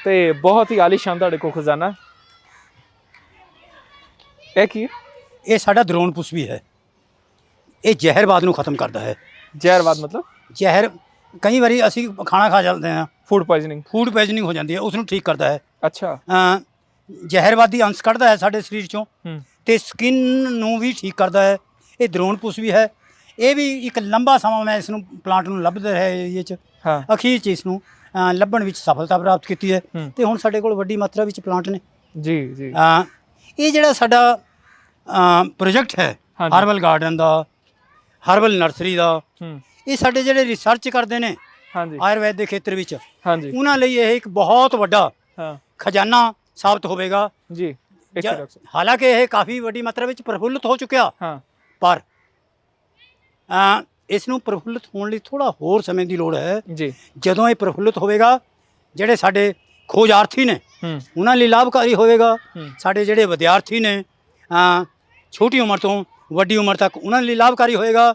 ਤੇ ਬਹੁਤ ਹੀ ਆਲੀਸ਼ਾਨ ਤੁਹਾਡੇ ਕੋਲ ਖਜ਼ਾਨਾ। ਇਹ ਕੀ ਇਹ ਸਾਡਾ ਦਰੋਣ ਪੁਸ਼ਪੀ ਹੈ। ਇਹ ਜ਼ਹਿਰਵਾਦ ਨੂੰ ਖਤਮ ਕਰਦਾ ਹੈ। ਜ਼ਹਿਰਵਾਦ ਮਤਲਬ? ਜ਼ਹਿਰ ਕਈ ਵਾਰੀ ਅਸੀਂ ਖਾਣਾ ਖਾ ਜਾਂਦੇ ਹਾਂ। ਫੂਡ ਪੋਇਜ਼ਨਿੰਗ ਫੂਡ ਪੋਇਜ਼ਨਿੰਗ ਹੋ ਜਾਂਦੀ ਹੈ ਉਸ ਨੂੰ ਠੀਕ ਕਰਦਾ ਹੈ। ਅੱਛਾ। ਅ, ਜ਼ਹਿਰਵਾਦੀ ਅੰਸ਼ ਕੱਢਦਾ ਹੈ ਸਾਡੇ ਸਰੀਰ ਚੋਂ ਹੂੰ। ਤੇ ਸਕਿਨ ਨੂੰ ਵੀ ਠੀਕ ਕਰਦਾ ਹੈ। ਇਹ ਦਰੋਨ ਪੁਸ਼ ਵੀ ਹੈ। ਇਹ ਵੀ ਇੱਕ ਲੰਬਾ ਸਮਾਂ ਮੈਂ ਇਸ ਨੂੰ ਪਲਾਂਟ ਨੂੰ ਲੱਭਦੇ ਰਹੇ ਏਰੀਏ 'ਚ। ਹਾਂ। ਅਖੀਰ 'ਚ ਇਸ ਨੂੰ ਲੱਭਣ ਵਿੱਚ ਸਫਲਤਾ ਪ੍ਰਾਪਤ ਕੀਤੀ ਹੈ ਹੂੰ। ਤੇ ਹੁਣ ਸਾਡੇ ਕੋਲ ਵੱਡੀ ਮਾਤਰਾ ਵਿੱਚ ਪਲਾਂਟ ਨੇ। ਜੀ ਜੀ। ਅ, ਇਹ ਜਿਹੜਾ ਸਾਡਾ ਪ੍ਰੋਜੈਕਟ ਹੈ ਹਾਂਜੀ। ਹਰਬਲ ਗਾਰਡਨ ਦਾ ਹਰਬਲ ਨਰਸਰੀ ਦਾ। ਹੂੰ। ਇਹ ਸਾਡੇ ਜਿਹੜੇ ਰਿਸਰਚ ਕਰਦੇ ਨੇ ਹਾਂਜੀ। ਆਯੁਰਵੈਦ ਦੇ ਖੇਤਰ ਵਿੱਚ ਹਾਂਜੀ। ਉਹਨਾਂ ਲਈ ਇਹ ਇੱਕ ਬਹੁਤ ਵੱਡਾ ਹਾਂ। ਖਜ਼ਾਨਾ ਸਾਬਤ ਹੋਵੇਗਾ। ਜੀ। ਹਾਲਾਂਕਿ ਇਹ ਕਾਫੀ ਵੱਡੀ ਮਾਤਰਾ ਵਿੱਚ ਪ੍ਰਫੁੱਲਤ ਹੋ ਚੁੱਕਿਆ। ਹਾਂ। ਪਰ ਇਸ ਨੂੰ ਪ੍ਰਫੁੱਲਤ ਹੋਣ ਲਈ ਥੋੜਾ ਹੋਰ ਸਮੇਂ ਦੀ ਲੋੜ ਹੈ। ਜੀ। ਜਦੋਂ ਇਹ ਪ੍ਰਫੁੱਲਤ ਹੋਵੇਗਾ ਜਿਹੜੇ ਸਾਡੇ ਖੋਜਾਰਥੀ ਨੇ ਉਹਨਾਂ ਲਈ ਲਾਭਕਾਰੀ ਹੋਵੇਗਾ। ਸਾਡੇ ਜਿਹੜੇ ਵਿਦਿਆਰਥੀ ਨੇ ਛੋਟੀ ਉਮਰ ਤੋਂ ਵੱਡੀ ਉਮਰ ਤੱਕ ਉਹਨਾਂ ਲਈ ਲਾਭਕਾਰੀ ਹੋਏਗਾ।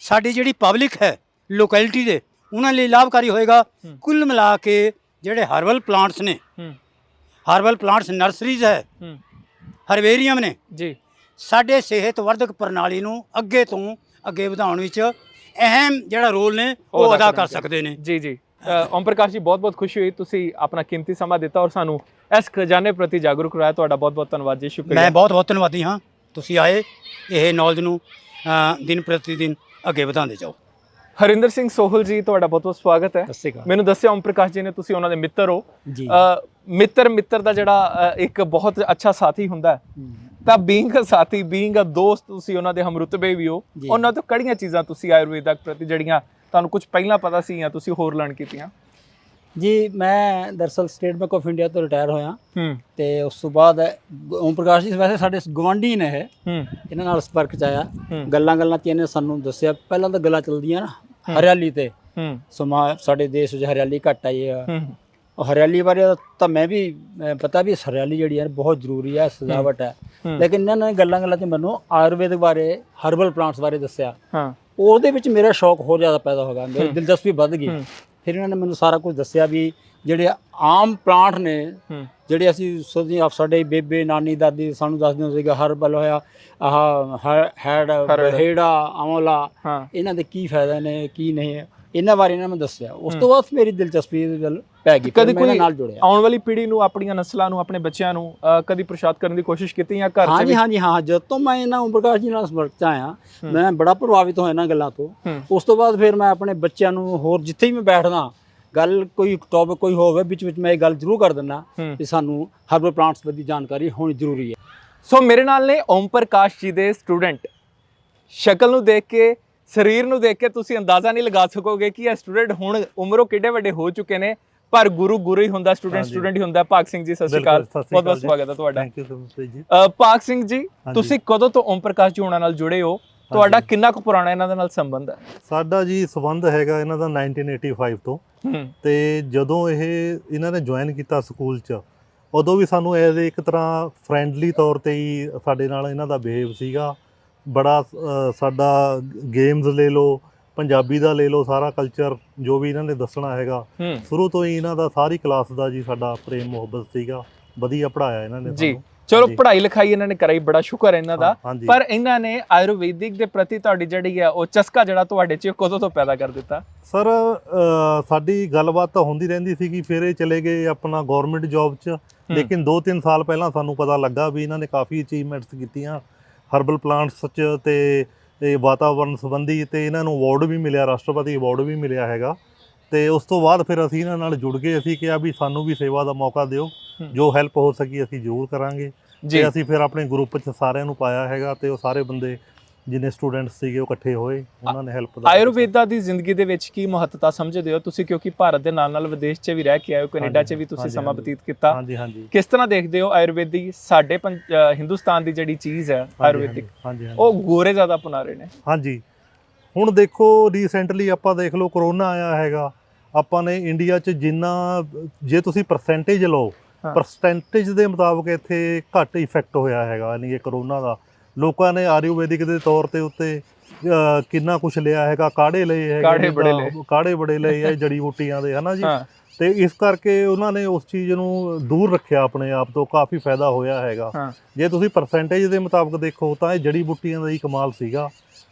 ਸਾਡੀ ਜਿਹੜੀ ਪਬਲਿਕ ਹੈ ਲੋਕੈਲਿਟੀ ਦੇ ਉਹਨਾਂ ਲਈ ਲਾਭਕਾਰੀ ਹੋਏਗਾ। ਕੁੱਲ ਮਿਲਾ ਕੇ ਜਿਹੜੇ ਹਰਬਲ ਪਲਾਂਟਸ ਨੇ ਹਰਬਲ ਪਲਾਂਟਸ ਨਰਸਰੀਜ਼ ਹੈ ਹੂੰ। ਹਰਬੇਰੀਅਮ ਨੇ ਜੀ। ਸਾਡੇ ਸਿਹਤ ਵਰਧਕ ਪ੍ਰਣਾਲੀ ਨੂੰ ਅੱਗੇ ਤੋਂ ਅੱਗੇ ਵਧਾਉਣ ਵਿੱਚ ਅਹਿਮ ਜਿਹੜਾ ਰੋਲ ਨੇ ਉਹ ਅਦਾ ਕਰ। ਸਕਦੇ ਨੇ। ਜੀ ਜੀ। ਓਮ ਪ੍ਰਕਾਸ਼ ਜੀ ਬਹੁਤ ਬਹੁਤ ਖੁਸ਼ੀ ਹੋਈ। ਤੁਸੀਂ ਆਪਣਾ ਕੀਮਤੀ ਸਮਾਂ ਦਿੱਤਾ ਔਰ ਸਾਨੂੰ ਇਸ ਖਜ਼ਾਨੇ ਪ੍ਰਤੀ ਜਾਗਰੂਕ ਕਰਾਇਆ। ਤੁਹਾਡਾ ਬਹੁਤ ਬਹੁਤ ਧੰਨਵਾਦ ਜੀ। ਸ਼ੁਕਰੀਆ। ਮੈਂ ਬਹੁਤ ਬਹੁਤ ਧੰਨਵਾਦੀ ਹਾਂ। ਤੁਸੀਂ ਆਏ ਇਹ ਨੌਲੇਜ ਨੂੰ ਦਿਨ ਪ੍ਰਤੀ ਦਿਨ ਅੱਗੇ ਵਧਾਉਂਦੇ ਜਾਓ। ਹਰਿੰਦਰ ਸਿੰਘ ਸੋਹਲ ਜੀ ਤੁਹਾਡਾ ਬਹੁਤ ਬਹੁਤ ਸਵਾਗਤ ਹੈ। ਮੈਨੂੰ ਦੱਸਿਆ ਓਮ ਪ੍ਰਕਾਸ਼ ਜੀ ਨੇ ਤੁਸੀਂ ਉਹਨਾਂ ਦੇ ਮਿੱਤਰ ਹੋ। ਮਿੱਤਰ ਮਿੱਤਰ ਦਾ ਜਿਹੜਾ ਇੱਕ ਬਹੁਤ ਅੱਛਾ ਸਾਥੀ ਹੁੰਦਾ ਹੈ। ਤਾਂ ਬੀਇੰਗ ਅ ਸਾਥੀ ਬੀਇੰਗ ਅ ਦੋਸਤ ਤੁਸੀਂ ਉਹਨਾਂ ਦੇ ਹਮਰੁਤਬੇ ਵੀ ਹੋ। ਉਹਨਾਂ ਤੋਂ ਕੜੀਆਂ ਚੀਜ਼ਾਂ ਤੁਸੀਂ ਆਯੁਰਵੇਦਕ ਪ੍ਰਤੀ ਜਿਹੜੀਆਂ ਤੁਹਾਨੂੰ ਕੁਝ ਪਹਿਲਾਂ ਪਤਾ ਸੀ ਜਾਂ ਤੁਸੀਂ ਹੋਰ ਲਰਨ ਕੀਤੀਆਂ। ਜੀ ਮੈਂ ਦਰਸਲ ਸਟੇਟ ਬੈਂਕ ਆਫ ਇੰਡੀਆ ਤੋਂ ਰਿਟਾਇਰ ਹੋਇਆ। ਹੂੰ। ਤੇ ਉਸ ਤੋਂ ਬਾਅਦ ਓਮ ਪ੍ਰਕਾਸ਼ ਜੀ ਵੈਸੇ ਸਾਡੇ ਗਵਾਂਢੀ ਨੇ ਇਹ। ਹੂੰ। ਇਹਨਾਂ ਨਾਲ ਸੰਪਰਕ ਚ ਆਇਆ। ਗੱਲਾਂ ਗੱਲਾਂ ਚ ਇਹਨੇ ਸਾਨੂੰ ਦੱਸਿਆ। ਪਹਿਲਾਂ ਤਾਂ ਗੱਲਾਂ ਚੱਲਦੀਆਂ ਨਾ ਹਰਿਆਲੀ ਤੇ। ਹੂੰ। ਸਮਾ ਸਾਡੇ ਦੇਸ਼ ਵਿੱਚ ਹਰਿਆਲੀ ਘੱਟ ਆਈ ਹੈ। ਹੂੰ ਹਰਿਆਲੀ ਬਾਰੇ ਤਾਂ ਮੈਂ ਵੀ ਪਤਾ ਵੀ ਹਰਿਆਲੀ ਜਿਹੜੀ ਹੈ ਬਹੁਤ ਜ਼ਰੂਰੀ ਹੈ ਸਜਾਵਟ ਹੈ। ਲੇਕਿਨ ਇਹਨਾਂ ਨੇ ਗੱਲਾਂ ਗੱਲਾਂ 'ਚ ਮੈਨੂੰ ਆਯੁਰਵੇਦ ਬਾਰੇ ਹਰਬਲ ਪਲਾਂਟਸ ਬਾਰੇ ਦੱਸਿਆ। ਹਾਂ। ਉਹਦੇ ਵਿੱਚ ਮੇਰਾ ਸ਼ੌਕ ਹੋਰ ਜ਼ਿਆਦਾ ਪੈਦਾ ਹੋ ਗਿਆ। ਮੇਰੀ ਦਿਲਚਸਪੀ ਵੱਧ ਗਈ। ਫਿਰ ਇਹਨਾਂ ਨੇ ਮੈਨੂੰ ਸਾਰਾ ਕੁਝ ਦੱਸਿਆ ਵੀ ਜਿਹੜੇ ਆਮ ਪਲਾਂਟ ਨੇ ਜਿਹੜੇ ਅਸੀਂ ਸਦੀ ਸਾਡੇ ਬੇਬੇ ਨਾਨੀ ਦਾਦੀ ਸਾਨੂੰ ਦੱਸਦੇ ਹੁੰਦੇ ਸੀਗੇ ਹਰਬਲ ਹੋਇਆ ਆਹ ਹੈਡ। ਹੇੜਾ ਆਮਲਾ ਇਹਨਾਂ ਦੇ ਕੀ ਫਾਇਦੇ ਨੇ ਕੀ ਨਹੀਂ ਹੈ। ਇਹਨਾਂ ਬਾਰੇ ਇਹਨਾਂ ਨੇ ਦੱਸਿਆ। ਉਸ ਤੋਂ ਬਾਅਦ ਮੇਰੀ ਦਿਲਚਸਪੀ ਇਸ ਗੱਲ ਪੈ ਗਈ ਕਦੀ ਕੋਈ ਨਾਲ ਜੁੜਿਆ। ਆਉਣ ਵਾਲੀ ਪੀੜ੍ਹੀ ਨੂੰ ਆਪਣੀਆਂ ਨਸਲਾਂ ਨੂੰ ਆਪਣੇ ਬੱਚਿਆਂ ਨੂੰ ਕਦੀ ਪ੍ਰਸ਼ਾਦ ਕਰਨ ਦੀ ਕੋਸ਼ਿਸ਼ ਕੀਤੀ ਜਾਂ ਘਰ 'ਚ ਹਾਂਜੀ ਵੀ? ਹਾਂਜੀ ਹਾਂ ਜਦ ਤੋਂ ਮੈਂ ਇਹਨਾਂ ਓਮ ਪ੍ਰਕਾਸ਼ ਜੀ ਨਾਲ ਸੰਪਰਕ 'ਚ ਆਇਆ ਮੈਂ ਬੜਾ ਪ੍ਰਭਾਵਿਤ ਹੋਇਆ ਇਹਨਾਂ ਗੱਲਾਂ ਤੋਂ। ਉਸ ਤੋਂ ਬਾਅਦ ਫਿਰ ਮੈਂ ਆਪਣੇ ਬੱਚਿਆਂ ਨੂੰ ਹੋਰ ਜਿੱਥੇ ਹੀ ਮੈਂ ਬੈਠਦਾ ਗੱਲ ਕੋਈ ਟੌਪਿਕ ਕੋਈ ਹੋਵੇ ਵਿੱਚ ਵਿੱਚ ਮੈਂ ਇਹ ਗੱਲ ਜ਼ਰੂਰ ਕਰ ਦਿੰਦਾ। ਕਿ ਸਾਨੂੰ ਹਰਬਲ ਪਲਾਂਟਸ ਦੀ ਜਾਣਕਾਰੀ ਹੋਣੀ ਜ਼ਰੂਰੀ ਹੈ। ਸੋ ਮੇਰੇ ਨਾਲ ਨੇ ਓਮ ਪ੍ਰਕਾਸ਼ ਜੀ ਦੇ ਸਟੂਡੈਂਟ। ਸ਼ਕਲ ਨੂੰ ਦੇਖ ਕੇ ਸਰੀਰ ਨੂੰ ਦੇਖ ਕੇ ਤੁਸੀਂ ਅੰਦਾਜ਼ਾ ਨਹੀਂ ਲਗਾ ਸਕੋਗੇ ਕਿ ਇਹ ਸਟੂਡੈਂਟ ਹੁਣ ਉਮਰੋਂ ਕਿੱਡੇ ਵੱਡੇ ਹੋ ਚੁੱਕੇ ਨੇ ਪਰ ਗੁਰੂ ਗੁਰੂ ਹੀ ਹੁੰਦਾ ਸਟੂਡੈਂਟ। ਸਟੂਡੈਂਟ ਹੀ ਹੁੰਦਾ। ਭਾਗ ਸਿੰਘ ਜੀ ਸਤਿ ਸ਼੍ਰੀ ਅਕਾਲ। ਬਹੁਤ ਬਹੁਤ ਜੀ। ਸਵਾਗਤ ਹੈ ਤੁਹਾਡਾ। ਥੈਂਕ ਯੂ ਸੋ ਜੀ। ਅ, ਭਾਗ ਸਿੰਘ ਜੀ। ਤੁਸੀਂ ਕਦੋਂ ਤੋਂ ਓਮ ਪ੍ਰਕਾਸ਼ ਜੀ ਹੋਣਾ ਨਾਲ ਜੁੜੇ ਹੋ? ਤੁਹਾਡਾ ਕਿੰਨਾ ਕੁ ਪੁਰਾਣਾ ਇਹਨਾਂ ਦੇ ਨਾਲ ਸੰਬੰਧ ਹੈ? ਸਾਡਾ ਜੀ ਸਬੰਧ ਹੈਗਾ ਇਹਨਾਂ ਦਾ 1985 ਤੋਂ। ਤੇ ਜਦੋਂ ਇਹ ਇਹਨਾਂ ਨੇ ਜੁਆਇਨ ਕੀਤਾ ਸਕੂਲ 'ਚ ਉਦੋਂ ਵੀ ਸਾਨੂੰ ਐਜ਼ ਇੱਕ ਤਰ੍ਹਾਂ ਫਰੈਂਡਲੀ ਤੌਰ ਤੇ ਹੀ ਸਾਡੇ ਨਾਲ ਇਹਨਾਂ ਦਾ ਬਿਹੇਵ ਸੀਗਾ। ਬੜਾ ਸਾਡਾ ਗੇਮਸ ਲੈ ਲਓ ਪੰਜਾਬੀ ਦਾ ਲੈ ਲਓ ਸਾਰਾ ਕਲਚਰ ਜੋ ਵੀ ਇਹਨਾਂ ਨੇ ਦੱਸਣਾ ਹੈਗਾ। ਸ਼ੁਰੂ ਤੋਂ ਹੀ ਇਹਨਾਂ ਦਾ ਸਾਰੀ ਕਲਾਸ ਦਾ ਜੀ ਸਾਡਾ ਪ੍ਰੇਮ ਮੁਹੱਬਤ ਸੀਗਾ। ਵਧੀਆ ਪੜਾਇਆ ਇਹਨਾਂ ਨੇ ਜੀ। ਚਲੋ। ਪੜ੍ਹਾਈ ਲਿਖਾਈ ਇਹਨਾਂ ਨੇ ਕਰਾਈ ਬੜਾ ਸ਼ੁਕਰ ਇਹਨਾਂ ਦਾ। ਪਰ ਇਹਨਾਂ ਨੇ ਆਯੁਰਵੈਦਿਕ ਦੇ ਪ੍ਰਤੀ ਤੁਹਾਡੀ ਜਿਹੜੀ ਹੈ ਉਹ ਚਸਕਾ ਜਿਹੜਾ ਤੁਹਾਡੇ 'ਚ ਕਦੋਂ ਤੋਂ ਪੈਦਾ ਕਰ ਦਿੱਤਾ? ਸਰ ਸਾਡੀ ਗੱਲਬਾਤ ਤਾਂ ਹੁੰਦੀ ਰਹਿੰਦੀ ਸੀਗੀ ਫਿਰ ਇਹ ਚਲੇ ਗਏ ਆਪਣਾ ਗਵਰਨਮੈਂਟ ਜੌਬ 'ਚ। ਲੇਕਿਨ 2-3 ਸਾਲ ਪਹਿਲਾਂ ਸਾਨੂੰ ਪਤਾ ਲੱਗਾ ਵੀ ਇਹਨਾਂ ਨੇ ਕਾਫੀ ਅਚੀਵਮੈਂਟਸ ਕੀਤੀਆਂ। ਹਰਬਲ ਪਲਾਂਟਸ 'ਚ ਤੇ ਇਹ ਵਾਤਾਵਰਣ ਸੰਬੰਧੀ ਤੇ ਇਹਨਾਂ ਨੂੰ ਅਵਾਰਡ ਵੀ ਮਿਲਿਆ ਰਾਸ਼ਟਰਪਤੀ ਅਵਾਰਡ ਵੀ ਮਿਲਿਆ ਹੈਗਾ। ਤੇ ਉਸ ਤੋਂ ਬਾਅਦ ਫਿਰ ਅਸੀਂ ਇਹਨਾਂ ਨਾਲ ਜੁੜ ਗਏ ਅਸੀਂ ਕਿਹਾ ਵੀ ਸਾਨੂੰ ਵੀ ਸੇਵਾ ਦਾ ਮੌਕਾ ਦਿਓ। ਜੋ ਹੈਲਪ ਹੋ ਸਕੀ ਅਸੀਂ ਜ਼ਰੂਰ ਕਰਾਂਗੇ। ਤੇ ਅਸੀਂ ਫਿਰ ਆਪਣੇ ਗਰੁੱਪ 'ਚ ਸਾਰਿਆਂ ਨੂੰ ਪਾਇਆ ਹੈਗਾ ਤੇ ਉਹ ਸਾਰੇ ਬੰਦੇ ਜਿੰਨੇ ਸਟੂਡੈਂਟਸ ਸੀਗੇ ਉਹ ਇਕੱਠੇ ਹੋਏ ਉਹਨਾਂ ਨੇ ਹੈਲਪ ਦਾ ਆਯੁਰਵੇਦਾ ਦੀ ਜ਼ਿੰਦਗੀ ਦੇ ਵਿੱਚ ਕੀ ਮਹੱਤਤਾ ਸਮਝਦੇ ਹੋ ਤੁਸੀਂ? ਕਿਉਂਕਿ ਭਾਰਤ ਦੇ ਨਾਲ ਨਾਲ ਵਿਦੇਸ਼ 'ਚ ਵੀ ਰਹਿ ਕੇ ਆਏ ਹੋ ਕੈਨੇਡਾ 'ਚ ਵੀ ਤੁਸੀਂ ਸਮਾਂ। ਬਤੀਤ ਕੀਤਾ। ਹਾਂਜੀ ਹਾਂਜੀ। ਕਿਸ ਤਰ੍ਹਾਂ ਦੇਖਦੇ ਹੋ ਆਯੁਰਵੇਦੀ ਸਾਡੇ ਹਿੰਦੁਸਤਾਨ ਦੀ ਜਿਹੜੀ ਚੀਜ਼ ਹੈ ਆਯੁਰਵੈਦਿਕ ਉਹ ਗੋਰੇ ਜ਼ਿਆਦਾ ਅਪਣਾ ਰਹੇ ਨੇ? ਹਾਂਜੀ। ਹੁਣ ਦੇਖੋ ਰੀਸੈਂਟਲੀ ਆਪਾਂ ਦੇਖ ਲਓ ਕਰੋਨਾ ਆਇਆ ਹੈਗਾ। ਆਪਾਂ ਨੇ ਇੰਡੀਆ 'ਚ ਜਿੰਨਾ ਜੇ ਤੁਸੀਂ ਪਰਸੈਂਟੇਜ ਲਓ। ਪਰਸੈਂਟੇਜ ਦੇ ਮੁਤਾਬਕ ਇੱਥੇ ਘੱਟ ਇਫੈਕਟ ਹੋਇਆ ਹੈਗਾ ਯਾਨੀ ਕਿ ਕਰੋਨਾ ਦਾ। ਲੋਕਾਂ ਨੇ ਆਯੁਰਵੈਦਿਕ ਦੇ ਤੌਰ ਤੇ ਉੱਤੇ ਕਿੰਨਾ ਕੁਝ ਲਿਆ ਹੈਗਾ ਕਾੜੇ ਲਏ ਹੈਗੇ ਕਾੜੇ ਬੜੇ ਲਏ। ਕਾੜੇ ਬੜੇ ਲਏ ਆ ਜੜੀ ਬੂਟੀਆਂ ਦੇ ਹਨਾ ਜੀ? ਹਾਂ। ਤੇ ਇਸ ਕਰਕੇ ਉਹਨਾਂ ਨੇ ਉਸ ਚੀਜ਼ ਨੂੰ ਦੂਰ ਰੱਖਿਆ ਆਪਣੇ ਆਪ ਤੋਂ ਕਾਫੀ ਫਾਇਦਾ ਹੋਇਆ ਹੈਗਾ। ਹਾਂ। ਜੇ ਤੁਸੀਂ ਪਰਸੈਂਟੇਜ ਦੇ ਮੁਤਾਬਕ ਦੇਖੋ ਤਾਂ ਇਹ ਜੜੀ ਬੂਟੀਆਂ ਦਾ ਹੀ ਕਮਾਲ ਸੀਗਾ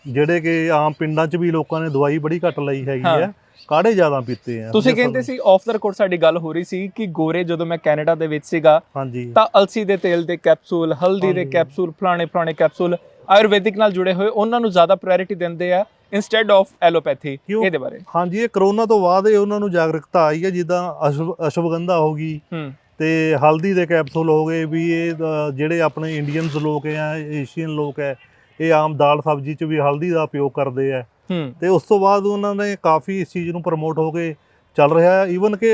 ਜਿਹੜੇ ਕਿ ਆਮ ਪਿੰਡਾਂ 'ਚ ਵੀ ਲੋਕਾਂ ਨੇ ਦਵਾਈ ਬੜੀ ਘੱਟ ਲਈ ਹੈਗੀ ਹਾਂ। ਕਾੜੇ ਜ਼ਿਆਦਾ ਪੀਤੇ ਆ। ਤੁਸੀਂ ਕਹਿੰਦੇ ਸੀ ਆਫ ਦਾ ਰਿਕਾਰਡ ਸਾਡੀ ਗੱਲ ਹੋ ਰਹੀ ਸੀ ਕਿ ਗੋਰੇ ਜਦੋਂ ਮੈਂ ਕੈਨੇਡਾ ਦੇ ਵਿੱਚ ਸੀਗਾ ਹਾਂਜੀ। ਤਾਂ ਅਲਸੀ ਦੇ ਤੇਲ ਦੇ ਕੈਪਸੂਲ ਹਲਦੀ ਦੇ। ਕੈਪਸੂਲ ਫਲਾਣੇ ਫਲਾਣੇ ਕੈਪਸੂਲ ਆਯੁਰਵੈਦਿਕ ਨਾਲ ਜੁੜੇ ਹੋਏ ਉਹਨਾਂ ਨੂੰ ਜ਼ਿਆਦਾ ਪ੍ਰਾਇੋਰਟੀ ਦਿੰਦੇ ਆ ਇਨਸਟੈਡ ਆਫ ਐਲੋਪੈਥੀ? ਇਹਦੇ ਬਾਰੇ। ਹਾਂਜੀ ਇਹ ਕਰੋਨਾ ਤੋਂ ਬਾਅਦ ਇਹ ਉਹਨਾਂ ਨੂੰ ਜਾਗਰੂਕਤਾ ਆਈ ਹੈ ਜਿੱਦਾਂ ਅਸ਼ਵ ਅਸ਼ਵਗੰਧਾ ਹੋ ਗਈ ਤੇ ਹਲਦੀ ਦੇ ਕੈਪਸੂਲ ਹੋ ਗਏ ਵੀ ਇਹ ਜਿਹੜੇ ਆਪਣੇ ਇੰਡੀਅਨਸ ਲੋਕ ਆ ਏਸ਼ੀਅਨ ਲੋਕ ਹੈ ਇਹ ਆਮ ਦਾਲ ਸਬਜ਼ੀ 'ਚ ਵੀ ਹਲਦੀ ਦਾ ਉਪਯੋਗ ਕਰਦੇ ਆ। ਤੇ ਉਸ ਤੋਂ ਬਾਅਦ ਉਹਨਾਂ ਨੇ ਕਾਫੀ ਇਸ ਚੀਜ਼ ਨੂੰ ਪ੍ਰਮੋਟ ਹੋ ਕੇ ਚੱਲ ਰਿਹਾ ਹੈ। ਈਵਨ ਕਿ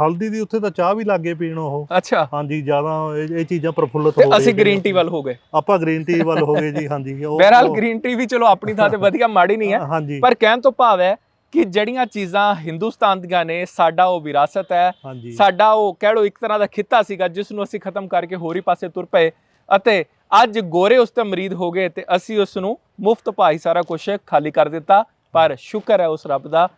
ਹਲਦੀ ਦੀ ਉੱਥੇ ਤਾਂ ਚਾਹ ਵੀ ਲੱਗੇ ਪੀਣ ਉਹ। ਅੱਛਾ। ਹਾਂਜੀ ਜ਼ਿਆਦਾ ਇਹ ਚੀਜ਼ਾਂ ਪ੍ਰਫੁੱਲਤ ਹੋ ਅਸੀਂ ਗਏ ਗ੍ਰੀਨ ਟੀ ਵੱਲ ਹੋ ਗਏ। ਆਪਾਂ ਗ੍ਰੀਨ ਟੀ ਵੱਲ ਹੋ ਗਏ ਜੀ ਹਾਂਜੀ। ਉਹ- ਗ੍ਰੀਨ ਟੀ ਵੀ ਚਲੋ ਆਪਣੀ ਥਾਂ ਤੇ ਵਧੀਆ ਮਾੜੀ ਨਹੀਂ ਹੈ। ਪਰ ਕਹਿਣ ਤੋਂ ਭਾਵ ਹੈ ਕਿ ਜਿਹੜੀਆਂ ਚੀਜ਼ਾਂ ਹਿੰਦੁਸਤਾਨ ਦੀਆਂ ਨੇ ਸਾਡਾ ਉਹ ਵਿਰਾਸਤ ਹੈ। ਸਾਡਾ ਉਹ ਕਹਿ ਲਓ ਇੱਕ ਤਰ੍ਹਾਂ ਦਾ ਖਿੱਤਾ ਸੀਗਾ ਜਿਸ ਨੂੰ ਅਸੀਂ ਖਤਮ ਕਰਕੇ ਹੋਰੀ ਪਾਸੇ ਤੁਰ ਪਏ। ਅਤੇ ਅੱਜ ਗੋਰੇ ਉਸ ਤੇ ਮਰੀਦ ਹੋ ਗਏ ਤੇ ਅਸੀਂ ਉਸ ਨੂੰ ਮੁਫਤ ਭਾਈ ਸਾਰਾ ਕੁਝ ਖਾਲੀ ਕਰ ਦਿੱਤਾ ਪਰ ਸ਼ੁਕਰ ਹੈ ਉਸ ਰੱਬ ਦਾ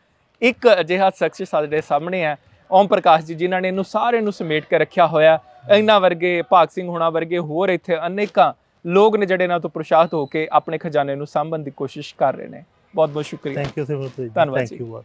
ਇੱਕ ਅਜਿਹਾ ਸ਼ਖਸ ਸਾਡੇ ਸਾਹਮਣੇ ਹੈ ਓਮ ਪ੍ਰਕਾਸ਼ ਜੀ ਜਿਨ੍ਹਾਂ ਨੇ ਇਹਨੂੰ ਸਾਰੇ ਨੂੰ ਸਮੇਟ ਕੇ ਰੱਖਿਆ ਹੋਇਆ ਇਹਨਾਂ ਵਰਗੇ ਭਾਗ ਸਿੰਘ ਹੋਣਾ ਵਰਗੇ ਹੋਰ ਇੱਥੇ ਅਨੇਕਾਂ ਲੋਕ ਨੇ ਜਿਹੜੇ ਇਹਨਾਂ ਤੋਂ ਪ੍ਰਸ਼ਾਦ ਹੋ ਕੇ ਆਪਣੇ ਖਜ਼ਾਨੇ ਨੂੰ ਸਾਂਭਣ ਦੀ ਕੋਸ਼ਿਸ਼ ਕਰ ਰਹੇ ਨੇ। ਬਹੁਤ ਬਹੁਤ ਸ਼ੁਕਰੀਆ। ਥੈਂਕ ਯੂ ਸੋ ਮਚ ਧੰਨਵਾਦ ਥੈਂਕ। ਯੂ